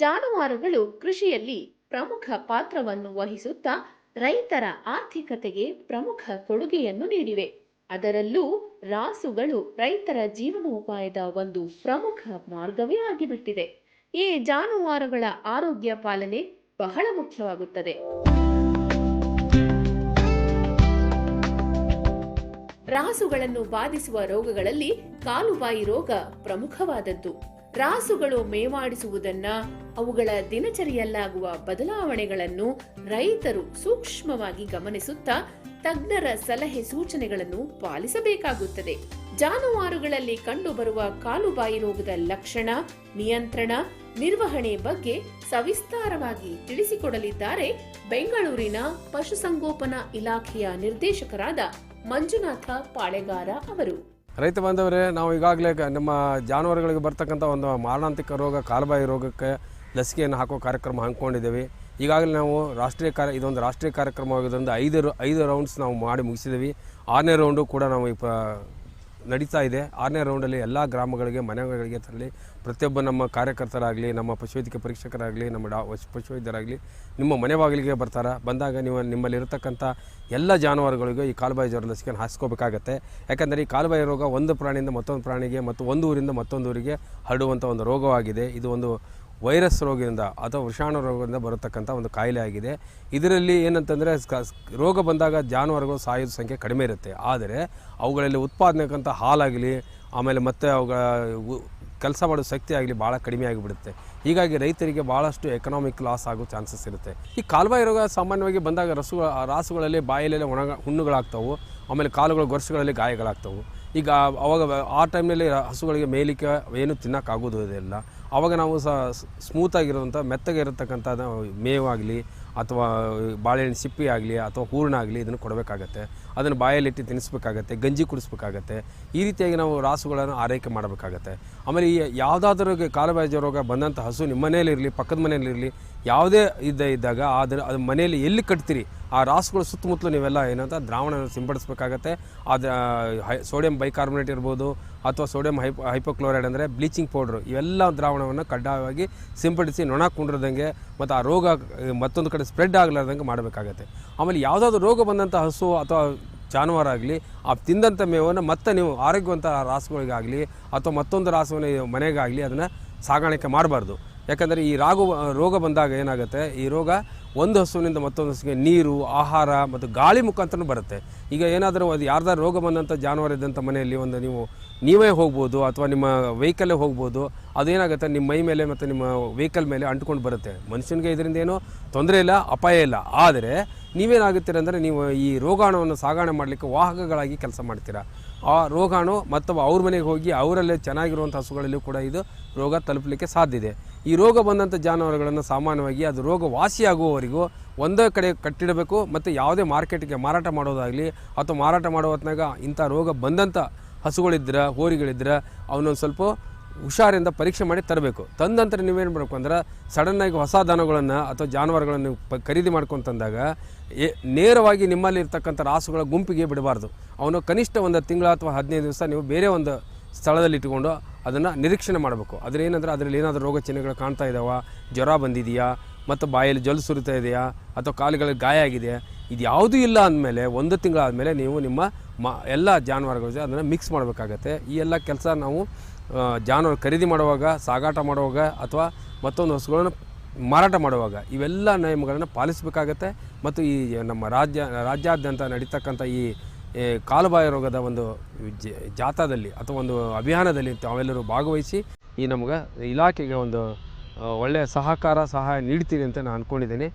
ಜಾನುವಾರುಗಳು ಕೃಷಿಯಲ್ಲಿ ಪ್ರಮುಖ ಪಾತ್ರವನ್ನು ವಹಿಸುತ್ತಾ ರೈತರ ಆರ್ಥಿಕತೆಗೆ ಪ್ರಮುಖ ಕೊಡುಗೆಯನ್ನು ನೀಡಿವೆ. ಅದರಲ್ಲೂ ರಾಸುಗಳು ರೈತರ ಜೀವನೋಪಾಯದ ಒಂದು ಪ್ರಮುಖ ಮಾರ್ಗವೇ ಆಗಿಬಿಟ್ಟಿದೆ. ಈ ಜಾನುವಾರುಗಳ ಆರೋಗ್ಯ ಪಾಲನೆ ಬಹಳ ಮುಖ್ಯವಾಗುತ್ತದೆ. ರಾಸುಗಳನ್ನು ಬಾಧಿಸುವ ರೋಗಗಳಲ್ಲಿ ಕಾಲುಬಾಯಿ ರೋಗ ಪ್ರಮುಖವಾದದ್ದು. ರಾಸುಗಳು ಮೇವಾಡಿಸುವುದನ್ನ ಅವುಗಳ ದಿನಚರಿಯಲ್ಲಾಗುವ ಬದಲಾವಣೆಗಳನ್ನು ರೈತರು ಸೂಕ್ಷ್ಮವಾಗಿ ಗಮನಿಸುತ್ತಾ ತಜ್ಞರ ಸಲಹೆ ಸೂಚನೆಗಳನ್ನು ಪಾಲಿಸಬೇಕಾಗುತ್ತದೆ. ಜಾನುವಾರುಗಳಲ್ಲಿ ಕಂಡುಬರುವ ಕಾಲುಬಾಯಿ ರೋಗದ ಲಕ್ಷಣ, ನಿಯಂತ್ರಣ, ನಿರ್ವಹಣೆ ಬಗ್ಗೆ ಸವಿಸ್ತಾರವಾಗಿ ತಿಳಿಸಿಕೊಡಲಿದ್ದಾರೆ. ಬೆಂಗಳೂರಿನ ಪಶುಸಂಗೋಪನಾ ಇಲಾಖೆಯ ನಿರ್ದೇಶಕರಾದ ಮಂಜುನಾಥ ಪಾಳೆಗಾರ ಅವರು. ರೈತ ಬಾಂಧವರೇ, ನಾವು ಈಗಾಗಲೇ ನಮ್ಮ ಜಾನುವಾರುಗಳಿಗೆ ಬರ್ತಕ್ಕಂಥ ಒಂದು ಮಾರಣಾಂತಿಕ ರೋಗ, ಕಾಲುಬಾಯಿ ರೋಗಕ್ಕೆ ಲಸಿಕೆಯನ್ನು ಹಾಕೋ ಕಾರ್ಯಕ್ರಮ ಹಮ್ಮಿಕೊಂಡಿದ್ದೇವೆ ಈಗಾಗಲೇ ನಾವು ರಾಷ್ಟ್ರೀಯ ಕಾರ್ಯ, ಇದೊಂದು ರಾಷ್ಟ್ರೀಯ ಕಾರ್ಯಕ್ರಮವಾಗಿದ್ದರಿಂದ ಐದು ಐದು ರೌಂಡ್ಸ್ ನಾವು ಮಾಡಿ ಮುಗಿಸಿದ್ದೀವಿ. ಆರನೇ ರೌಂಡು ಕೂಡ ನಾವು ಇಪ್ಪ ನಡೀತಾ ಇದೆ. ಆರನೇ ರೌಂಡಲ್ಲಿ ಎಲ್ಲ ಗ್ರಾಮಗಳಿಗೆ, ಮನೆಗಳಿಗೆ ತರಲಿ ಪ್ರತಿಯೊಬ್ಬ ನಮ್ಮ ಕಾರ್ಯಕರ್ತರಾಗಲಿ, ನಮ್ಮ ಪಶುವೈದ್ಯಕೀಯ ಪರೀಕ್ಷಕರಾಗಲಿ, ನಮ್ಮ ಡಾ ಪಶುವೈದ್ಯರಾಗಲಿ, ನಿಮ್ಮ ಮನೆ ಬಾಗಿಲಿಗೆ ಬರ್ತಾರೆ. ಬಂದಾಗ ನೀವು ನಿಮ್ಮಲ್ಲಿರತಕ್ಕಂಥ ಎಲ್ಲ ಜಾನುವಾರುಗಳಿಗೂ ಈ ಕಾಲುಬಾಯಿ ಜ್ವರ ಲಸಿಕೆಯನ್ನು ಹಾಸ್ಕೋಬೇಕಾಗತ್ತೆ ಯಾಕಂದರೆ ಈ ಕಾಲುಬಾಯಿ ರೋಗ ಒಂದು ಪ್ರಾಣಿಯಿಂದ ಮತ್ತೊಂದು ಪ್ರಾಣಿಗೆ ಮತ್ತು ಒಂದು ಊರಿಂದ ಮತ್ತೊಂದು ಊರಿಗೆ ಹರಡುವಂಥ ಒಂದು ರೋಗವಾಗಿದೆ. ಇದು ಒಂದು ವೈರಸ್ ರೋಗದಿಂದ ಅಥವಾ ವೃಷಾಣು ರೋಗದಿಂದ ಬರತಕ್ಕಂಥ ಒಂದು ಕಾಯಿಲೆ ಆಗಿದೆ. ಇದರಲ್ಲಿ ಏನಂತಂದರೆ ರೋಗ ಬಂದಾಗ ಜಾನುವಾರುಗಳು ಸಾಯೋದ ಸಂಖ್ಯೆ ಕಡಿಮೆ ಇರುತ್ತೆ. ಆದರೆ ಅವುಗಳಲ್ಲಿ ಉತ್ಪಾದನೆಕ್ಕಂಥ ಹಾಲಾಗಲಿ, ಆಮೇಲೆ ಮತ್ತೆ ಅವುಗಳ ಕೆಲಸ ಮಾಡೋ ಶಕ್ತಿ ಆಗಲಿ ಭಾಳ ಕಡಿಮೆ ಆಗಿಬಿಡುತ್ತೆ. ಹೀಗಾಗಿ ರೈತರಿಗೆ ಭಾಳಷ್ಟು ಎಕನಾಮಿಕ್ ಲಾಸ್ ಆಗೋ ಚಾನ್ಸಸ್ ಇರುತ್ತೆ. ಈ ಕಾಲುಬಾಯಿ ರೋಗ ಸಾಮಾನ್ಯವಾಗಿ ಬಂದಾಗ ರಸು, ರಾಸುಗಳಲ್ಲಿ ಬಾಯಲ್ಲೆಲ್ಲ ಒಣಗ, ಹುಣ್ಣುಗಳಾಗ್ತವೆ. ಆಮೇಲೆ ಕಾಲುಗಳು ಗೊರ್ಸುಗಳಲ್ಲಿ ಗಾಯಗಳಾಗ್ತವೆ. ಈಗ ಅವಾಗ ಆ ಟೈಮ್ನಲ್ಲಿ ಹಸುಗಳಿಗೆ ಮೇಲಿಕೆ ಏನು ತಿನ್ನೋಕ್ಕಾಗೋದಿಲ್ಲ ಅವಾಗ ನಾವು ಸಹ ಸ್ಮೂತಾಗಿರುವಂಥ ಮೆತ್ತಗೆ ಇರತಕ್ಕಂಥ ಮೇವಾಗಲಿ ಅಥವಾ ಬಾಳೆಹಣ್ಣು ಸಿಪ್ಪಿ ಆಗಲಿ ಅಥವಾ ಹೂರ್ಣ ಆಗಲಿ ಇದನ್ನು ಕೊಡಬೇಕಾಗತ್ತೆ. ಅದನ್ನು ಬಾಯಲ್ಲಿಟ್ಟು ತಿನ್ನಿಸ್ಬೇಕಾಗತ್ತೆ ಗಂಜಿ ಕುಡಿಸ್ಬೇಕಾಗತ್ತೆ. ಈ ರೀತಿಯಾಗಿ ನಾವು ರಾಸುಗಳನ್ನು ಆರೈಕೆ ಮಾಡಬೇಕಾಗತ್ತೆ. ಆಮೇಲೆ ಈ ಯಾವುದಾದ್ರೂ ಕಾಲುಬಾಯಿ ರೋಗ ಬಂದಂಥ ಹಸು ನಿಮ್ಮ ಮನೆಯಲ್ಲಿರಲಿ ಪಕ್ಕದ ಮನೆಯಲ್ಲಿರಲಿ ಯಾವುದೇ ಇದ್ದ ಇದ್ದಾಗ ಅದರ ಅದು ಮನೆಯಲ್ಲಿ ಎಲ್ಲಿ ಕಟ್ತೀರಿ? ಆ ರಾಸುಗಳು ಸುತ್ತಮುತ್ತಲು ನೀವೆಲ್ಲ ಏನಂತ ದ್ರಾವಣ ಸಿಂಪಡಿಸ್ಬೇಕಾಗತ್ತೆ. ಅದು ಸೋಡಿಯಂ ಬೈಕಾರ್ಬೊನೇಟ್ ಇರ್ಬೋದು ಅಥವಾ ಸೋಡಿಯಂ ಹೈಪ್ ಹೈಪೋಕ್ಲೋರೈಡ್ ಅಂದರೆ ಬ್ಲೀಚಿಂಗ್ ಪೌಡ್ರು, ಇವೆಲ್ಲ ದ್ರಾವಣವನ್ನು ಕಡ್ಡಾಯವಾಗಿ ಸಿಂಪಡಿಸಿ ನೊಣ ಕುಂಡ್ರದಂಗೆ ಮತ್ತು ಆ ರೋಗ ಮತ್ತೊಂದು ಕಡೆ ಸ್ಪ್ರೆಡ್ ಆಗಲಾರ್ದಂಗೆ ಮಾಡಬೇಕಾಗತ್ತೆ. ಆಮೇಲೆ ಯಾವುದಾದ್ರು ರೋಗ ಬಂದಂಥ ಹಸು ಅಥವಾ ಜಾನುವಾರಾಗಲಿ ಆ ತಿಂದಂಥ ಮೇವನ್ನು ಮತ್ತೆ ನೀವು ಆರೋಗ್ಯವಂತ ರಾಸುಗಳಿಗಾಗಲಿ ಅಥವಾ ಮತ್ತೊಂದು ರಾಸುವಿನ ಮನೆಗಾಗಲಿ ಅದನ್ನು ಸಾಗಾಣಿಕೆ ಮಾಡಬಾರ್ದು. ಯಾಕಂದರೆ ಈ ರಾಗು ರೋಗ ಬಂದಾಗ ಏನಾಗುತ್ತೆ, ಈ ರೋಗ ಒಂದು ಹಸುವಿನಿಂದ ಮತ್ತೊಂದು ಹಸುವಿಗೆ ನೀರು, ಆಹಾರ ಮತ್ತು ಗಾಳಿ ಮುಖಾಂತರ ಬರುತ್ತೆ. ಈಗ ಏನಾದರೂ ಅದು ಯಾರ್ದಾರು ರೋಗ ಬಂದಂಥ ಜಾನುವಾರು ಇದ್ದಂಥ ಮನೆಯಲ್ಲಿ ಒಂದು ನೀವು, ನೀವೇ ಹೋಗ್ಬೋದು ಅಥವಾ ನಿಮ್ಮ ವೆಹಿಕಲ್ಲೇ ಹೋಗ್ಬೋದು ಅದೇನಾಗುತ್ತೆ ನಿಮ್ಮ ಮೈ ಮೇಲೆ ಮತ್ತು ನಿಮ್ಮ ವೆಹಿಕಲ್ ಮೇಲೆ ಅಂಟ್ಕೊಂಡು ಬರುತ್ತೆ. ಮನುಷ್ಯನಿಗೆ ಇದರಿಂದ ಏನೋ ತೊಂದರೆ ಇಲ್ಲ, ಅಪಾಯ ಇಲ್ಲ. ಆದರೆ ನೀವೇನಾಗುತ್ತೀರ ಅಂದರೆ ನೀವು ಈ ರೋಗಾಣುವನ್ನು ಸಾಗಣೆ ಮಾಡಲಿಕ್ಕೆ ವಾಹಕಗಳಾಗಿ ಕೆಲಸ ಮಾಡ್ತೀರಾ? ಆ ರೋಗಾಣು ಮತ್ತು ಅವ್ರ ಮನೆಗೆ ಹೋಗಿ ಅವರಲ್ಲೇ ಚೆನ್ನಾಗಿರುವಂಥ ಹಸುಗಳಲ್ಲೂ ಕೂಡ ಇದು ರೋಗ ತಲುಪಲಿಕ್ಕೆ ಸಾಧ್ಯ ಇದೆ. ಈ ರೋಗ ಬಂದಂಥ ಜಾನುವಾರುಗಳನ್ನು ಸಾಮಾನ್ಯವಾಗಿ ಅದು ರೋಗ ವಾಸಿಯಾಗುವವರೆಗೂ ಒಂದೇ ಕಡೆ ಕಟ್ಟಿಡಬೇಕು ಮತ್ತು ಯಾವುದೇ ಮಾರ್ಕೆಟ್ಗೆ ಮಾರಾಟ ಮಾಡೋದಾಗಲಿ ಅಥವಾ ಮಾರಾಟ ಮಾಡೋ ಹೊತ್ನಾಗ ಇಂಥ ರೋಗ ಬಂದಂಥ ಹಸುಗಳಿದ್ರೆ, ಹೋರಿಗಳಿದ್ರೆ ಅವನ್ನೊಂದು ಸ್ವಲ್ಪ ಹುಷಾರಿಂದ ಪರೀಕ್ಷೆ ಮಾಡಿ ತರಬೇಕು. ತಂದ ನಂತರ ನೀವೇನು ಮಾಡಬೇಕು ಅಂದ್ರೆ ಸಡನ್ನಾಗಿ ಹೊಸ ದನಗಳನ್ನು ಅಥವಾ ಜಾನುವಾರುಗಳನ್ನು ಖರೀದಿ ಮಾಡ್ಕೊಂಡು ತಂದಾಗ ನೇರವಾಗಿ ನಿಮ್ಮಲ್ಲಿ ಇರ್ತಕ್ಕಂಥ ರಾಸುಗಳ ಗುಂಪಿಗೆ ಬಿಡಬಾರ್ದು. ಅವನು ಕನಿಷ್ಠ ಒಂದು ತಿಂಗಳ ಅಥವಾ ಹದಿನೈದು ದಿವಸ ನೀವು ಬೇರೆ ಒಂದು ಸ್ಥಳದಲ್ಲಿ ಇಟ್ಟುಕೊಂಡು ಅದನ್ನು ನಿರೀಕ್ಷಣೆ ಮಾಡಬೇಕು. ಅದ್ರ ಏನಂದ್ರೆ ಅದರಲ್ಲಿ ಏನಾದರೂ ರೋಗ ಚಿಹ್ನೆಗಳು ಕಾಣ್ತಾ ಇದ್ದಾವ ಜ್ವರ ಬಂದಿದೆಯಾ, ಮತ್ತು ಬಾಯಲ್ಲಿ ಜಲ್ ಸುರಿತಾ ಇದೆಯಾ, ಅಥವಾ ಕಾಲುಗಳಿಗೆ ಗಾಯ ಆಗಿದೆಯಾ ಇದು ಯಾವುದೂ ಇಲ್ಲ ಅಂದಮೇಲೆ ಒಂದು ತಿಂಗಳಾದಮೇಲೆ ನೀವು ನಿಮ್ಮ ಮ, ಎಲ್ಲ ಜಾನುವಾರುಗಳ ಜೊತೆ ಅದನ್ನು ಮಿಕ್ಸ್ ಮಾಡಬೇಕಾಗತ್ತೆ. ಈ ಎಲ್ಲ ಕೆಲಸ ನಾವು ಜಾನುವಾರು ಖರೀದಿ ಮಾಡುವಾಗ, ಸಾಗಾಟ ಮಾಡುವಾಗ ಅಥವಾ ಮತ್ತೊಂದು ಹಸುಗಳನ್ನು ಮಾರಾಟ ಮಾಡುವಾಗ ಇವೆಲ್ಲ ನಿಯಮಗಳನ್ನು ಪಾಲಿಸಬೇಕಾಗತ್ತೆ ಮತ್ತು ಈ ನಮ್ಮ ರಾಜ್ಯ, ರಾಜ್ಯಾದ್ಯಂತ ನಡೀತಕ್ಕಂಥ ಈ ಕಾಲುಬಾಯ ರೋಗದ ಒಂದು ಜಾಥಾದಲ್ಲಿ ಅಥವಾ ಒಂದು ಅಭಿಯಾನದಲ್ಲಿ ತಾವೆಲ್ಲರೂ ಭಾಗವಹಿಸಿ ಈ ನಮಗೆ ಇಲಾಖೆಗೆ ಒಂದು, ಒಳ್ಳೆಯ ಸಹಕಾರ, ಸಹಾಯ ನೀಡ್ತೀರಿ ಅಂತ ನಾನು ಅಂದ್ಕೊಂಡಿದ್ದೀನಿ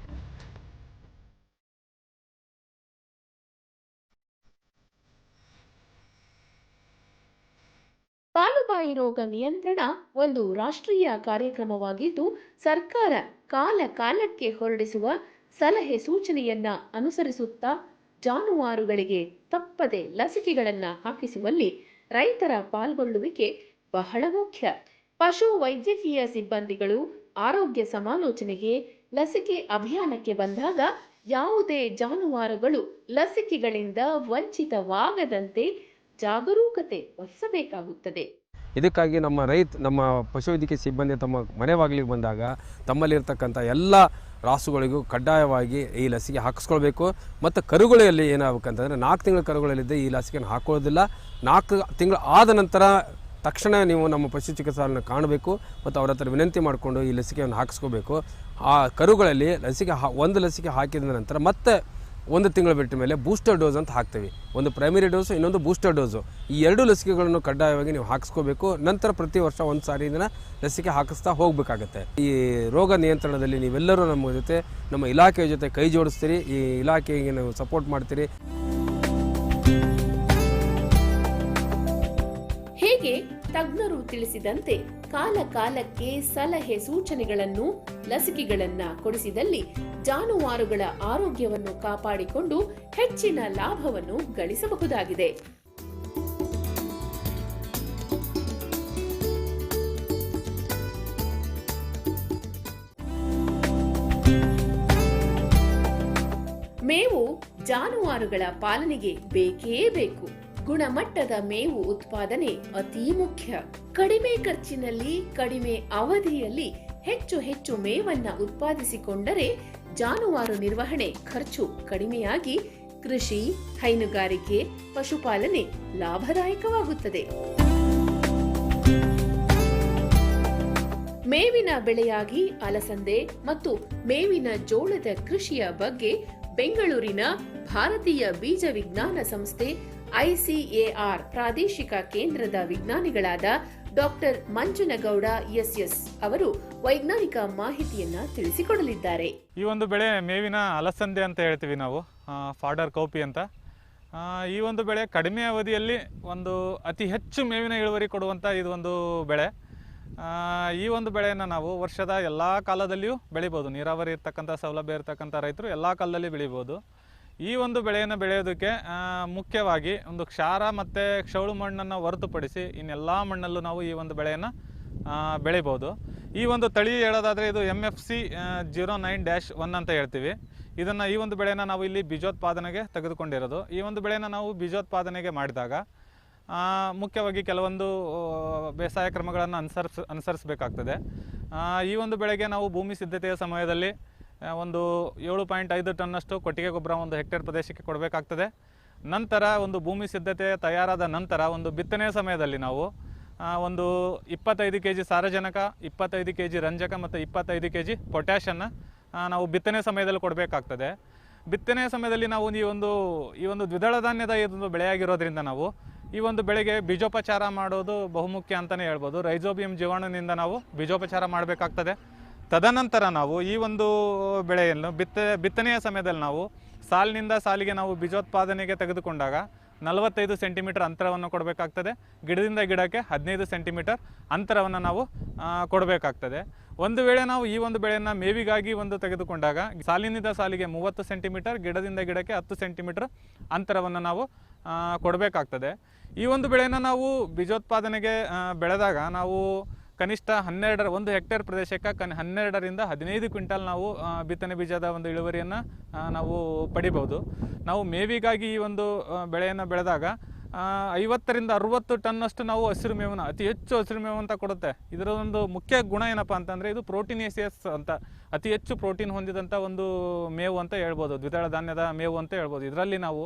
ಕಾಲುಬಾಯಿ ರೋಗ ನಿಯಂತ್ರಣ ಒಂದು ರಾಷ್ಟ್ರೀಯ ಕಾರ್ಯಕ್ರಮವಾಗಿದ್ದು, ಸರ್ಕಾರ ಕಾಲ ಕಾಲಕ್ಕೆ ಹೊರಡಿಸುವ ಸಲಹೆ ಸೂಚನೆಯನ್ನ ಅನುಸರಿಸುತ್ತಾ ಜಾನುವಾರುಗಳಿಗೆ ತಪ್ಪದೆ ಲಸಿಕೆಗಳನ್ನು ಹಾಕಿಸುವಲ್ಲಿ ರೈತರ ಪಾಲ್ಗೊಳ್ಳುವಿಕೆ ಬಹಳ ಮುಖ್ಯ. ಪಶು ವೈದ್ಯಕೀಯ ಸಿಬ್ಬಂದಿಗಳು ಆರೋಗ್ಯ ಸಮಾಲೋಚನೆಗೆ ಲಸಿಕೆ ಅಭಿಯಾನಕ್ಕೆ ಬಂದಾಗ ಯಾವುದೇ ಜಾನುವಾರುಗಳು ಲಸಿಕೆಗಳಿಂದ ವಂಚಿತವಾಗದಂತೆ ಜಾಗರೂಕತೆ ವಹಿಸಬೇಕಾಗುತ್ತದೆ ಇದಕ್ಕಾಗಿ ನಮ್ಮ ರೈತ, ನಮ್ಮ ಪಶುವೈದ್ಯಕೀಯ ಸಿಬ್ಬಂದಿ ತಮ್ಮ ಮನೆ ಬಾಗಿಲಿಗೆ ಬಂದಾಗ ತಮ್ಮಲ್ಲಿರ್ತಕ್ಕಂಥ ಎಲ್ಲ ರಾಸುಗಳಿಗೂ ಕಡ್ಡಾಯವಾಗಿ ಈ ಲಸಿಕೆ ಹಾಕಿಸ್ಕೊಳ್ಬೇಕು. ಮತ್ತು ಕರುಗಳಲ್ಲಿ ಏನಾಗಬೇಕಂತಂದರೆ ನಾಲ್ಕು ತಿಂಗಳ ಕರುಗಳಲ್ಲಿದ್ದ ಈ ಲಸಿಕೆಯನ್ನು ಹಾಕೊಳ್ಳೋದಿಲ್ಲ. ನಾಲ್ಕು ತಿಂಗಳು ಆದ ನಂತರ ತಕ್ಷಣ ನೀವು ನಮ್ಮ ಪಶು ಚಿಕಿತ್ಸಾಲನ್ನು ಕಾಣಬೇಕು ಮತ್ತು ಅವರ ಹತ್ರ ವಿನಂತಿ ಮಾಡಿಕೊಂಡು ಈ ಲಸಿಕೆಯನ್ನು ಹಾಕಿಸ್ಕೋಬೇಕು. ಆ ಕರುಗಳಲ್ಲಿ ಲಸಿಕೆ ಹಾ, ಒಂದು ಲಸಿಕೆ ಹಾಕಿದ ನಂತರ ಮತ್ತೆ ಒಂದು ತಿಂಗಳು ಬಿಟ್ಟ ಮೇಲೆ ಬೂಸ್ಟರ್ ಡೋಸ್ ಅಂತ ಹಾಕ್ತೀವಿ. ಒಂದು ಪ್ರೈಮರಿ ಡೋಸು, ಇನ್ನೊಂದು ಬೂಸ್ಟರ್ ಡೋಸು. ಈ ಎರಡು ಲಸಿಕೆಗಳನ್ನು ಕಡ್ಡಾಯವಾಗಿ ನೀವು ಹಾಕಿಸ್ಕೋಬೇಕು. ನಂತರ ಪ್ರತಿ ವರ್ಷ ಒಂದು ಸಾರಿ ಇದನ್ನು ಲಸಿಕೆ ಹಾಕಿಸ್ತಾ ಹೋಗಬೇಕಾಗತ್ತೆ. ಈ ರೋಗ ನಿಯಂತ್ರಣದಲ್ಲಿ ನೀವೆಲ್ಲರೂ ನಮ್ಮ ಜೊತೆ, ನಮ್ಮ ಇಲಾಖೆಯ ಜೊತೆ ಕೈ ಜೋಡಿಸ್ತೀರಿ. ಈ ಇಲಾಖೆಗೆ ನೀವು ಸಪೋರ್ಟ್ ಮಾಡ್ತೀರಿ. ಹೇಗೆ? ತಜ್ಞರು ತಿಳಿಸಿದಂತೆ ಕಾಲ ಕಾಲಕ್ಕೆ ಸಲಹೆ ಸೂಚನೆಗಳನ್ನು, ಲಸಿಕೆಗಳನ್ನ ಕೊಡಿಸಿದಲ್ಲಿ ಜಾನುವಾರುಗಳ ಆರೋಗ್ಯವನ್ನು ಕಾಪಾಡಿಕೊಂಡು ಹೆಚ್ಚಿನ ಲಾಭವನ್ನು ಗಳಿಸಬಹುದಾಗಿದೆ. ಮೇವು ಜಾನುವಾರುಗಳ ಪಾಲನೆಗೆ ಬೇಕೇ ಬೇಕು. ಗುಣಮಟ್ಟದ ಮೇವು ಉತ್ಪಾದನೆ ಅತಿ ಮುಖ್ಯ. ಕಡಿಮೆ ಖರ್ಚಿನಲ್ಲಿ, ಕಡಿಮೆ ಅವಧಿಯಲ್ಲಿ ಹೆಚ್ಚು ಹೆಚ್ಚು ಮೇವನ್ನ ಉತ್ಪಾದಿಸಿಕೊಂಡರೆ ಜಾನುವಾರು ನಿರ್ವಹಣೆ ಖರ್ಚು ಕಡಿಮೆಯಾಗಿ ಕೃಷಿ, ಹೈನುಗಾರಿಕೆ, ಪಶುಪಾಲನೆ ಲಾಭದಾಯಕವಾಗುತ್ತದೆ. ಮೇವಿನ ಬೆಳೆಯಾಗಿ ಅಲಸಂದೆ ಮತ್ತು ಮೇವಿನ ಜೋಳದ ಕೃಷಿಯ ಬಗ್ಗೆ ಬೆಂಗಳೂರಿನ ಭಾರತೀಯ ಬೀಜ ವಿಜ್ಞಾನ ಸಂಸ್ಥೆ ಐಸಿಎಆರ್ ಪ್ರಾದೇಶಿಕ ಕೇಂದ್ರದ ವಿಜ್ಞಾನಿಗಳಾದ ಡಾಕ್ಟರ್ ಮಂಜನಗೌಡ ಎಸ್ ಅವರು ವೈಜ್ಞಾನಿಕ ಮಾಹಿತಿಯನ್ನ ತಿಳಿಸಿಕೊಡಲಿದ್ದಾರೆ. ಈ ಒಂದು ಬೆಳೆ ಮೇವಿನ ಅಲಸಂದೆ ಅಂತ ಹೇಳ್ತೀವಿ ನಾವು ಫಾಡರ್ ಕೌಪಿ ಅಂತ. ಈ ಒಂದು ಬೆಳೆ ಕಡಿಮೆ ಅವಧಿಯಲ್ಲಿ ಒಂದು ಅತಿ ಹೆಚ್ಚು ಮೇವಿನ ಇಳುವರಿ ಕೊಡುವಂಥ ಇದು ಒಂದು ಬೆಳೆ. ಈ ಒಂದು ಬೆಳೆಯನ್ನು ನಾವು ವರ್ಷದ ಎಲ್ಲ ಕಾಲದಲ್ಲಿಯೂ ಬೆಳಿಬೋದು. ನೀರಾವರಿ ಇರ್ತಕ್ಕಂಥ ಸೌಲಭ್ಯ ಇರ್ತಕ್ಕಂಥ ರೈತರು ಎಲ್ಲ ಕಾಲದಲ್ಲಿ ಬೆಳಿಬೋದು. ಈ ಒಂದು ಬೆಳೆಯನ್ನು ಬೆಳೆಯೋದಕ್ಕೆ ಮುಖ್ಯವಾಗಿ ಒಂದು ಕ್ಷಾರ ಮತ್ತು ಕ್ಷೌಳು ಮಣ್ಣನ್ನು ಹೊರತುಪಡಿಸಿ ಇನ್ನೆಲ್ಲ ಮಣ್ಣಲ್ಲೂ ನಾವು ಈ ಒಂದು ಬೆಳೆಯನ್ನು ಬೆಳಿಬೋದು. ಈ ಒಂದು ತಳಿ ಹೇಳೋದಾದರೆ ಇದು M F C zero nine dash one ಅಂತ ಹೇಳ್ತೀವಿ. ಇದನ್ನು ಈ ಒಂದು ಬೆಳೆಯನ್ನು ನಾವು ಇಲ್ಲಿ ಬೀಜೋತ್ಪಾದನೆಗೆ ತೆಗೆದುಕೊಂಡಿರೋದು. ಈ ಒಂದು ಬೆಳೆಯನ್ನು ನಾವು ಬೀಜೋತ್ಪಾದನೆಗೆ ಮಾಡಿದಾಗ ಮುಖ್ಯವಾಗಿ ಕೆಲವೊಂದು ಬೇಸಾಯ ಕ್ರಮಗಳನ್ನು ಅನುಸರಿಸ, ಅನುಸರಿಸಬೇಕಾಗ್ತದೆ. ಈ ಒಂದು ಬೆಳೆಗೆ ನಾವು ಭೂಮಿ ಸಿದ್ಧತೆಯ ಸಮಯದಲ್ಲಿ ಒಂದು ಏಳು ಪಾಯಿಂಟ್ ಐದು ಟನ್ನಷ್ಟು ಕೊಟ್ಟಿಗೆ ಗೊಬ್ಬರ ಒಂದು ಹೆಕ್ಟೇರ್ ಪ್ರದೇಶಕ್ಕೆ ಕೊಡಬೇಕಾಗ್ತದೆ. ನಂತರ ಒಂದು ಭೂಮಿ ಸಿದ್ಧತೆ ತಯಾರಾದ ನಂತರ ಒಂದು ಬಿತ್ತನೆ ಸಮಯದಲ್ಲಿ ನಾವು ಒಂದು ಇಪ್ಪತ್ತೈದು ಕೆ ಜಿ ಸಾರಜನಕ, ಇಪ್ಪತ್ತೈದು ಕೆ ಜಿ ರಂಜಕ ಮತ್ತು ಇಪ್ಪತ್ತೈದು ಕೆ ಜಿ ಪೊಟ್ಯಾಷನ್ನು ನಾವು ಬಿತ್ತನೆ ಸಮಯದಲ್ಲಿ ಕೊಡಬೇಕಾಗ್ತದೆ. ಬಿತ್ತನೆ ಸಮಯದಲ್ಲಿ ನಾವು ಈ ಒಂದು ಈ ಒಂದು ದ್ವಿದಳ ಧಾನ್ಯದ ಇದೊಂದು ಬೆಳೆಯಾಗಿರೋದ್ರಿಂದ ನಾವು ಈ ಒಂದು ಬೆಳೆಗೆ ಬೀಜೋಪಚಾರ ಮಾಡೋದು ಬಹುಮುಖ್ಯ ಅಂತಲೇ ಹೇಳ್ಬೋದು. ರೈಜೋಬಿಯಂ ಜೀವಾಣುನಿಂದ ನಾವು ಬೀಜೋಪಚಾರ ಮಾಡಬೇಕಾಗ್ತದೆ. ತದನಂತರ ನಾವು ಈ ಒಂದು ಬೆಳೆಯನ್ನು ಬಿತ್ತ, ಬಿತ್ತನೆಯ ಸಮಯದಲ್ಲಿ ನಾವು ಸಾಲಿನಿಂದ ಸಾಲಿಗೆ ನಾವು ಬೀಜೋತ್ಪಾದನೆಗೆ ತೆಗೆದುಕೊಂಡಾಗ ನಲವತ್ತೈದು ಸೆಂಟಿಮೀಟರ್ ಅಂತರವನ್ನು ಕೊಡಬೇಕಾಗ್ತದೆ. ಗಿಡದಿಂದ ಗಿಡಕ್ಕೆ ಹದಿನೈದು ಸೆಂಟಿಮೀಟರ್ ಅಂತರವನ್ನು ನಾವು ಕೊಡಬೇಕಾಗ್ತದೆ. ಒಂದು ವೇಳೆ ನಾವು ಈ ಒಂದು ಬೆಳೆಯನ್ನು ಮೇವಿಗಾಗಿ ಒಂದು ತೆಗೆದುಕೊಂಡಾಗ ಸಾಲಿನಿಂದ ಸಾಲಿಗೆ ಮೂವತ್ತು ಸೆಂಟಿಮೀಟರ್, ಗಿಡದಿಂದ ಗಿಡಕ್ಕೆ ಹತ್ತು ಸೆಂಟಿಮೀಟರ್ ಅಂತರವನ್ನು ನಾವು ಕೊಡಬೇಕಾಗ್ತದೆ. ಈ ಒಂದು ಬೆಳೆಯನ್ನು ನಾವು ಬೀಜೋತ್ಪಾದನೆಗೆ ಬೆಳೆದಾಗ ನಾವು ಕನಿಷ್ಠ ಹನ್ನೆರಡರ, ಒಂದು ಹೆಕ್ಟೇರ್ ಪ್ರದೇಶಕ್ಕೆ ಕನ್ ಹನ್ನೆರಡರಿಂದ ಹದಿನೈದು ಕ್ವಿಂಟಲ್ ನಾವು ಬಿತ್ತನೆ ಬೀಜದ ಒಂದು ಇಳುವರಿಯನ್ನು ನಾವು ಪಡಿಬೋದು ನಾವು ಮೇವಿಗಾಗಿ ಈ ಒಂದು ಬೆಳೆಯನ್ನು ಬೆಳೆದಾಗ ಐವತ್ತರಿಂದ ಅರುವತ್ತು ಟನ್ನಷ್ಟು ನಾವು ಹಸಿರು ಮೇವನ್ನು, ಅತಿ ಹೆಚ್ಚು ಹಸಿರು ಮೇವು ಅಂತ ಕೊಡುತ್ತೆ. ಇದರ ಒಂದು ಮುಖ್ಯ ಗುಣ ಏನಪ್ಪ ಅಂತಂದರೆ ಇದು ಪ್ರೋಟೀನೇಸಿಯಸ್ ಅಂತ, ಅತಿ ಹೆಚ್ಚು ಪ್ರೋಟೀನ್ ಹೊಂದಿದಂಥ ಒಂದು ಮೇವು ಅಂತ ಹೇಳ್ಬೋದು. ದ್ವಿದಳ ಧಾನ್ಯದ ಮೇವು ಅಂತ ಹೇಳ್ಬೋದು. ಇದರಲ್ಲಿ ನಾವು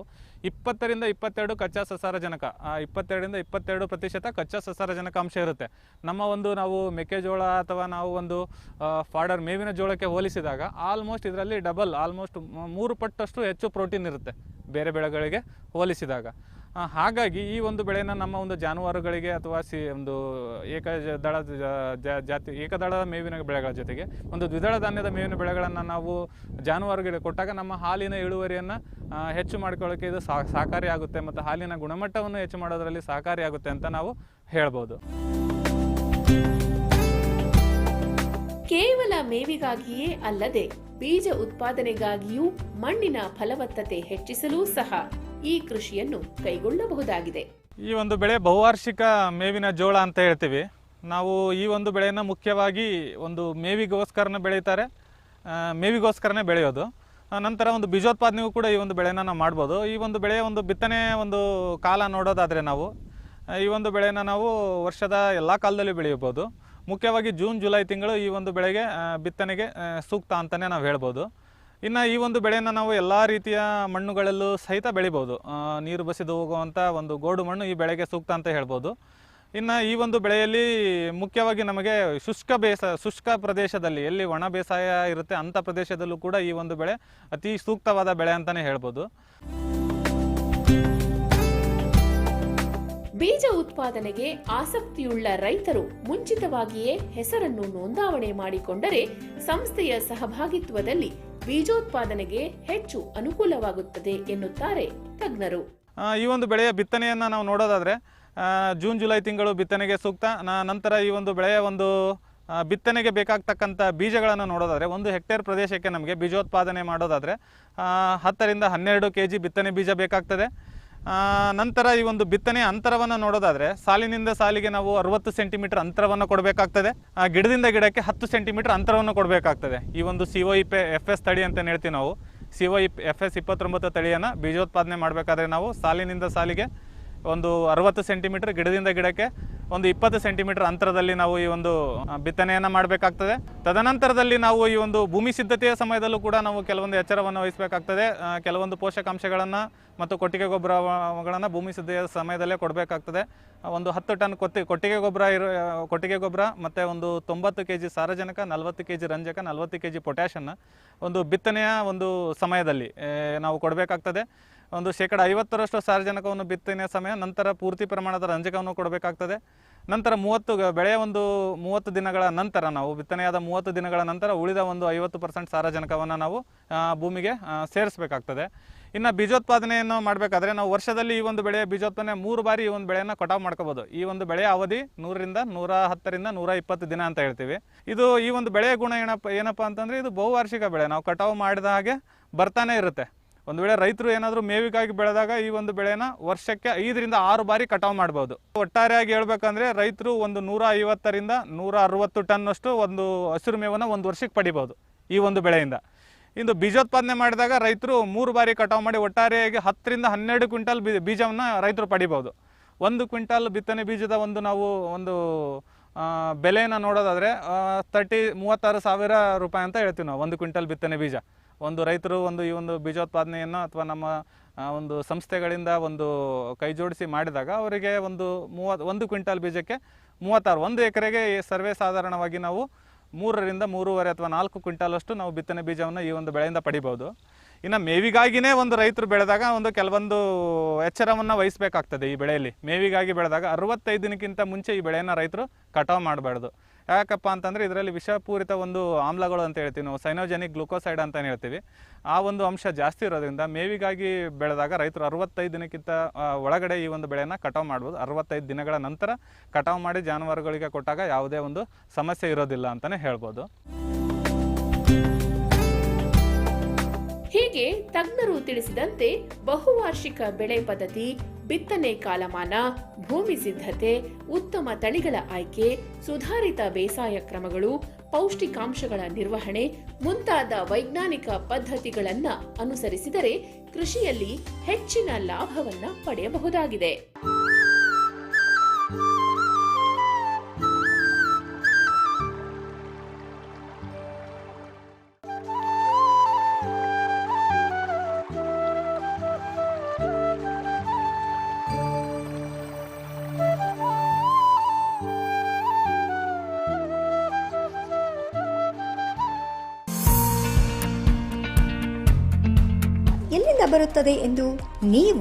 ಇಪ್ಪತ್ತರಿಂದ ಇಪ್ಪತ್ತೆರಡು ಕಚ್ಚಾ ಸಸಾರಜನಕ ಇಪ್ಪತ್ತೆರಡರಿಂದ ಇಪ್ಪತ್ತೆರಡು ಪ್ರತಿಶತ ಕಚ್ಚಾ ಸಸಾರಜನಕ ಅಂಶ ಇರುತ್ತೆ. ನಮ್ಮ ಒಂದು ನಾವು ಮೆಕ್ಕೆಜೋಳ ಅಥವಾ ನಾವು ಒಂದು ಫಾಡರ್ ಮೇವಿನ ಜೋಳಕ್ಕೆ ಹೋಲಿಸಿದಾಗ ಆಲ್ಮೋಸ್ಟ್ ಇದರಲ್ಲಿ ಡಬಲ್ ಆಲ್ಮೋಸ್ಟ್ ಮೂರು ಪಟ್ಟಷ್ಟು ಹೆಚ್ಚು ಪ್ರೋಟೀನ್ ಇರುತ್ತೆ ಬೇರೆ ಬೆಳೆಗಳಿಗೆ ಹೋಲಿಸಿದಾಗ. ಹಾಗಾಗಿ ಈ ಒಂದು ಬೆಳೆನ ನಮ್ಮ ಒಂದು ಜಾನುವಾರುಗಳಿಗೆ ಅಥವಾ ಸಿ ಒಂದು ಏಕದಳ ಜಾತಿ ಏಕದಳ ಮೇವಿನ ಬೆಳೆಗಳ ಜೊತೆಗೆ ಒಂದು ದ್ವಿದಳ ಧಾನ್ಯದ ಮೇವಿನ ಬೆಳೆಗಳನ್ನು ನಾವು ಜಾನುವಾರುಗಳಿಗೆ ಕೊಟ್ಟಾಗ ನಮ್ಮ ಹಾಲಿನ ಇಳುವರಿಯನ್ನು ಹೆಚ್ಚು ಮಾಡ್ಕೊಳ್ಳೋಕೆ ಇದು ಸಹ ಸಹಕಾರಿಯಾಗುತ್ತೆ ಮತ್ತು ಹಾಲಿನ ಗುಣಮಟ್ಟವನ್ನು ಹೆಚ್ಚು ಮಾಡೋದರಲ್ಲಿ ಸಹಕಾರಿಯಾಗುತ್ತೆ ಅಂತ ನಾವು ಹೇಳ್ಬೋದು. ಕೇವಲ ಮೇವಿಗಾಗಿಯೇ ಅಲ್ಲದೆ ಬೀಜ ಉತ್ಪಾದನೆಗಾಗಿಯೂ ಮಣ್ಣಿನ ಫಲವತ್ತತೆ ಹೆಚ್ಚಿಸಲು ಸಹ ಈ ಕೃಷಿಯನ್ನು ಕೈಗೊಳ್ಳಬಹುದಾಗಿದೆ. ಈ ಒಂದು ಬೆಳೆ ಬಹುವಾರ್ಷಿಕ ಮೇವಿನ ಜೋಳ ಅಂತ ಹೇಳ್ತೀವಿ. ನಾವು ಈ ಒಂದು ಬೆಳೆಯನ್ನು ಮುಖ್ಯವಾಗಿ ಒಂದು ಮೇವಿಗೋಸ್ಕರನೇ ಬೆಳೀತಾರೆ. ಮೇವಿಗೋಸ್ಕರನೇ ಬೆಳೆಯೋದು. ನಂತರ ಒಂದು ಬೀಜೋತ್ಪಾದನೆಗೂ ಕೂಡ ಈ ಒಂದು ಬೆಳೆನ ನಾವು ಮಾಡ್ಬೋದು. ಈ ಒಂದು ಬೆಳೆಯ ಒಂದು ಬಿತ್ತನೆ ಒಂದು ಕಾಲ ನೋಡೋದಾದರೆ ನಾವು ಈ ಒಂದು ಬೆಳೆನ ನಾವು ವರ್ಷದ ಎಲ್ಲ ಕಾಲದಲ್ಲಿ ಬೆಳೆಯಬಹುದು. ಮುಖ್ಯವಾಗಿ ಜೂನ್, ಜುಲೈ ತಿಂಗಳು ಈ ಒಂದು ಬೆಳೆಗೆ ಬಿತ್ತನೆಗೆ ಸೂಕ್ತ ಅಂತಲೇ ನಾವು ಹೇಳ್ಬೋದು. ಇನ್ನು ಈ ಒಂದು ಬೆಳೆಯನ್ನು ನಾವು ಎಲ್ಲ ರೀತಿಯ ಮಣ್ಣುಗಳಲ್ಲೂ ಸಹಿತ ಬೆಳಿಬೋದು ನೀರು ಬಸಿದು ಹೋಗುವಂಥ ಒಂದು ಗೋಡು ಮಣ್ಣು ಈ ಬೆಳೆಗೆ ಸೂಕ್ತ ಅಂತ ಹೇಳ್ಬೋದು. ಇನ್ನು ಈ ಒಂದು ಬೆಳೆಯಲ್ಲಿ ಮುಖ್ಯವಾಗಿ ನಮಗೆ ಶುಷ್ಕ ಬೇಸ, ಶುಷ್ಕ ಪ್ರದೇಶದಲ್ಲಿ ಎಲ್ಲಿ ಒಣ ಬೇಸಾಯ ಇರುತ್ತೆ ಅಂಥ ಪ್ರದೇಶದಲ್ಲೂ ಕೂಡ ಈ ಒಂದು ಬೆಳೆ ಅತಿ ಸೂಕ್ತವಾದ ಬೆಳೆ ಅಂತಲೇ ಹೇಳ್ಬೋದು. ಬೀಜ ಉತ್ಪಾದನೆಗೆ ಆಸಕ್ತಿಯುಳ್ಳ ರೈತರು ಮುಂಚಿತವಾಗಿಯೇ ಹೆಸರನ್ನು ನೋಂದಾವಣೆ ಮಾಡಿಕೊಂಡರೆ ಸಂಸ್ಥೆಯ ಸಹಭಾಗಿತ್ವದಲ್ಲಿ ಬೀಜೋತ್ಪಾದನೆಗೆ ಹೆಚ್ಚು ಅನುಕೂಲವಾಗುತ್ತದೆ ಎನ್ನುತ್ತಾರೆ ತಜ್ಞರು. ಈ ಒಂದು ಬೆಳೆಯ ಬಿತ್ತನೆಯನ್ನು ನಾವು ನೋಡೋದಾದರೆ ಜೂನ್, ಜುಲೈ ತಿಂಗಳು ಬಿತ್ತನೆಗೆ ಸೂಕ್ತ. ನಂತರ ಈ ಒಂದು ಬೆಳೆಯ ಒಂದು ಬಿತ್ತನೆಗೆ ಬೇಕಾಗ್ತಕ್ಕಂಥ ಬೀಜಗಳನ್ನು ನೋಡೋದಾದರೆ, ಒಂದು ಹೆಕ್ಟೇರ್ ಪ್ರದೇಶಕ್ಕೆ ನಮಗೆ ಬೀಜೋತ್ಪಾದನೆ ಮಾಡೋದಾದರೆ ಹತ್ತರಿಂದ ಹನ್ನೆರಡು ಕೆ ಜಿ ಬಿತ್ತನೆ ಬೀಜ ಬೇಕಾಗ್ತದೆ. ನಂತರ ಈ ಒಂದು ಬಿತ್ತನೆ ಅಂತರವನ್ನು ನೋಡೋದಾದರೆ ಸಾಲಿನಿಂದ ಸಾಲಿಗೆ ನಾವು ಅರವತ್ತು ಸೆಂಟಿಮೀಟರ್ ಅಂತರವನ್ನು ಕೊಡಬೇಕಾಗ್ತದೆ. ಗಿಡದಿಂದ ಗಿಡಕ್ಕೆ ಹತ್ತು ಸೆಂಟಿಮೀಟರ್ ಅಂತರವನ್ನು ಕೊಡಬೇಕಾಗ್ತದೆ. ಈ ಒಂದು C O P F S ತಳಿ ಅಂತ ಹೇಳ್ತೀವಿ ನಾವು. ಸಿ ಒ ಎಫ್ ಎಸ್ ಇಪ್ಪತ್ತೊಂಬತ್ತು ತಳಿಯನ್ನು ಬೀಜೋತ್ಪಾದನೆ ಮಾಡಬೇಕಾದ್ರೆ ನಾವು ಸಾಲಿನಿಂದ ಸಾಲಿಗೆ ಒಂದು ಅರವತ್ತು ಸೆಂಟಿಮೀಟರ್ ಗಿಡದಿಂದ ಗಿಡಕ್ಕೆ ಒಂದು ಇಪ್ಪತ್ತು ಸೆಂಟಿಮೀಟರ್ ಅಂತರದಲ್ಲಿ ನಾವು ಈ ಒಂದು ಬಿತ್ತನೆಯನ್ನು ಮಾಡಬೇಕಾಗ್ತದೆ. ತದನಂತರದಲ್ಲಿ ನಾವು ಈ ಒಂದು ಭೂಮಿ ಸಿದ್ಧತೆಯ ಸಮಯದಲ್ಲೂ ಕೂಡ ನಾವು ಕೆಲವೊಂದು ಎಚ್ಚರವನ್ನು ವಹಿಸಬೇಕಾಗ್ತದೆ. ಕೆಲವೊಂದು ಪೋಷಕಾಂಶಗಳನ್ನು ಮತ್ತು ಕೊಟ್ಟಿಗೆ ಗೊಬ್ಬರಗಳನ್ನು ಭೂಮಿ ಸಿದ್ಧತೆಯ ಸಮಯದಲ್ಲೇ ಕೊಡಬೇಕಾಗ್ತದೆ. ಒಂದು ಹತ್ತು ಟನ್ ಕೊತ್ತಿ, ಕೊಟ್ಟಿಗೆ ಗೊಬ್ಬರ ಇರೋ ಕೊಟ್ಟಿಗೆ ಗೊಬ್ಬರ ಮತ್ತು ಒಂದು ತೊಂಬತ್ತು ಕೆ ಜಿ ಸಾರಜನಕ, ನಲವತ್ತು ಕೆ ಜಿ ರಂಜಕ, ನಲವತ್ತು ಕೆ ಜಿ ಪೊಟ್ಯಾಷನ್ನು ಒಂದು ಬಿತ್ತನೆಯ ಒಂದು ಸಮಯದಲ್ಲಿ ನಾವು ಕೊಡಬೇಕಾಗ್ತದೆ. ಒಂದು ಶೇಕಡ ಐವತ್ತರಷ್ಟು ಸಾರಜನಕವನ್ನು ಬಿತ್ತನೆಯ ಸಮಯ ನಂತರ ಪೂರ್ತಿ ಪ್ರಮಾಣದ ರಂಜಕವನ್ನು ಕೊಡಬೇಕಾಗ್ತದೆ. ನಂತರ ಮೂವತ್ತು ಬೆಳೆಯ ಒಂದು ಮೂವತ್ತು ದಿನಗಳ ನಂತರ ನಾವು, ಬಿತ್ತನೆಯಾದ ಮೂವತ್ತು ದಿನಗಳ ನಂತರ ಉಳಿದ ಒಂದು ಐವತ್ತು ಪರ್ಸೆಂಟ್ ಸಾರಜನಕವನ್ನು ನಾವು ಭೂಮಿಗೆ ಸೇರಿಸಬೇಕಾಗ್ತದೆ. ಇನ್ನು ಬೀಜೋತ್ಪಾದನೆಯನ್ನು ಮಾಡಬೇಕಾದ್ರೆ ನಾವು ವರ್ಷದಲ್ಲಿ ಈ ಒಂದು ಬೆಳೆಯ ಬೀಜೋತ್ಪಾದನೆ ಮೂರು ಬಾರಿ ಈ ಒಂದು ಬೆಳೆಯನ್ನು ಕಟಾವು ಮಾಡ್ಕೋಬೋದು. ಈ ಒಂದು ಬೆಳೆಯ ಅವಧಿ ನೂರರಿಂದ ನೂರ ಹತ್ತರಿಂದ ನೂರ ಇಪ್ಪತ್ತು ದಿನ ಅಂತ ಹೇಳ್ತೀವಿ. ಇದು ಈ ಒಂದು ಬೆಳೆಯ ಗುಣ ಏನಪ್ಪ ಏನಪ್ಪ ಅಂತಂದರೆ ಇದು ಬಹುವಾರ್ಷಿಕ ಬೆಳೆ. ನಾವು ಕಟಾವು ಮಾಡಿದ ಹಾಗೆ ಬರ್ತಾನೆ ಇರುತ್ತೆ. ಒಂದು ವೇಳೆ ರೈತರು ಏನಾದರೂ ಮೇವಿಗಾಗಿ ಬೆಳೆದಾಗ ಈ ಒಂದು ಬೆಳೆನ ವರ್ಷಕ್ಕೆ ಐದರಿಂದ ಆರು ಬಾರಿ ಕಟಾವು ಮಾಡ್ಬೋದು. ಒಟ್ಟಾರೆಯಾಗಿ ಹೇಳ್ಬೇಕಂದ್ರೆ ರೈತರು ಒಂದು ನೂರ ಐವತ್ತರಿಂದ ನೂರ ಅರವತ್ತು ಟನ್ನಷ್ಟು ಒಂದು ಹಸಿರು ಮೇವನ್ನು ಒಂದು ವರ್ಷಕ್ಕೆ ಪಡಿಬೋದು ಈ ಒಂದು ಬೆಳೆಯಿಂದ. ಇಂದು ಬೀಜೋತ್ಪಾದನೆ ಮಾಡಿದಾಗ ರೈತರು ಮೂರು ಬಾರಿ ಕಟಾವು ಮಾಡಿ ಒಟ್ಟಾರೆಯಾಗಿ ಹತ್ತರಿಂದ ಹನ್ನೆರಡು ಕ್ವಿಂಟಲ್ ಬೀ ಬೀಜವನ್ನು ರೈತರು ಪಡಿಬೋದು. ಒಂದು ಕ್ವಿಂಟಲ್ ಬಿತ್ತನೆ ಬೀಜದ ಒಂದು ನಾವು ಒಂದು ಬೆಲೆಯನ್ನು ನೋಡೋದಾದರೆ ತರ್ಟಿ, ಮೂವತ್ತಾರು ಸಾವಿರ ರೂಪಾಯಿ ಅಂತ ಹೇಳ್ತೀವಿ ನಾವು ಒಂದು ಕ್ವಿಂಟಲ್ ಬಿತ್ತನೆ ಬೀಜ. ಒಂದು ರೈತರು ಒಂದು ಈ ಒಂದು ಬೀಜೋತ್ಪಾದನೆಯನ್ನು ಅಥವಾ ನಮ್ಮ ಒಂದು ಸಂಸ್ಥೆಗಳಿಂದ ಒಂದು ಕೈ ಜೋಡಿಸಿ ಮಾಡಿದಾಗ ಅವರಿಗೆ ಒಂದು ಮೂವತ್ತು ಒಂದು ಕ್ವಿಂಟಾಲ್ ಬೀಜಕ್ಕೆ ಮೂವತ್ತಾರು, ಒಂದು ಎಕರೆಗೆ ಸರ್ವೇ ಸಾಧಾರಣವಾಗಿ ನಾವು ಮೂರರಿಂದ ಮೂರುವರೆ ಅಥವಾ ನಾಲ್ಕು ಕ್ವಿಂಟಾಲಷ್ಟು ನಾವು ಬಿತ್ತನೆ ಬೀಜವನ್ನು ಈ ಒಂದು ಬೆಳೆಯಿಂದ ಪಡಿಬೋದು. ಇನ್ನು ಮೇವಿಗಾಗಿನೇ ಒಂದು ರೈತರು ಬೆಳೆದಾಗ ಒಂದು ಕೆಲವೊಂದು ಎಚ್ಚರವನ್ನು ವಹಿಸಬೇಕಾಗ್ತದೆ ಈ ಬೆಳೆಯಲ್ಲಿ. ಮೇವಿಗಾಗಿ ಬೆಳೆದಾಗ ಅರವತ್ತೈದು ದಿನಕ್ಕಿಂತ ಮುಂಚೆ ಈ ಬೆಳೆಯನ್ನು ರೈತರು ಕಟಾವು ಮಾಡಬಾರ್ದು. ಯಾಕಪ್ಪ ಅಂತಂದರೆ ಇದರಲ್ಲಿ ವಿಷಪೂರಿತ ಒಂದು ಆಮ್ಲಗಳು ಅಂತ ಹೇಳ್ತೀವಿ ನಾವು ಸೈನೋಜೆನಿಕ್ ಗ್ಲುಕೋಸೈಡ್ ಅಂತ ಹೇಳ್ತೀವಿ. ಆ ಒಂದು ಅಂಶ ಜಾಸ್ತಿ ಇರೋದ್ರಿಂದ ಮೇವಿಗಾಗಿ ಬೆಳೆದಾಗ ರೈತರು ಅರವತ್ತೈದು ದಿನಕ್ಕಿಂತ ಒಳಗಡೆ ಈ ಒಂದು ಬೆಳೆಯನ್ನು ಕಟಾವು ಮಾಡ್ಬೋದು. ಅರವತ್ತೈದು ದಿನಗಳ ನಂತರ ಕಟಾವು ಮಾಡಿ ಜಾನುವಾರುಗಳಿಗೆ ಕೊಟ್ಟಾಗ ಯಾವುದೇ ಒಂದು ಸಮಸ್ಯೆ ಇರೋದಿಲ್ಲ ಅಂತಲೇ ಹೇಳ್ಬೋದು. ಹೀಗೆ ತಜ್ಞರು ತಿಳಿಸಿದಂತೆ ಬಹುವಾರ್ಷಿಕ ಬೆಳೆ ಪದ್ಧತಿ, ಬಿತ್ತನೆ ಕಾಲಮಾನ, ಭೂಮಿ ಸಿದ್ಧತೆ, ಉತ್ತಮ ತಳಿಗಳ ಆಯ್ಕೆ, ಸುಧಾರಿತ ಬೇಸಾಯ ಕ್ರಮಗಳು, ಪೌಷ್ಟಿಕಾಂಶಗಳ ನಿರ್ವಹಣೆ ಮುಂತಾದ ವೈಜ್ಞಾನಿಕ ಪದ್ಧತಿಗಳನ್ನು ಅನುಸರಿಸಿದರೆ ಕೃಷಿಯಲ್ಲಿ ಹೆಚ್ಚಿನ ಲಾಭವನ್ನು ಪಡೆಯಬಹುದಾಗಿದೆ. ಬರುತ್ತದೆ ಎಂದು ನೀವು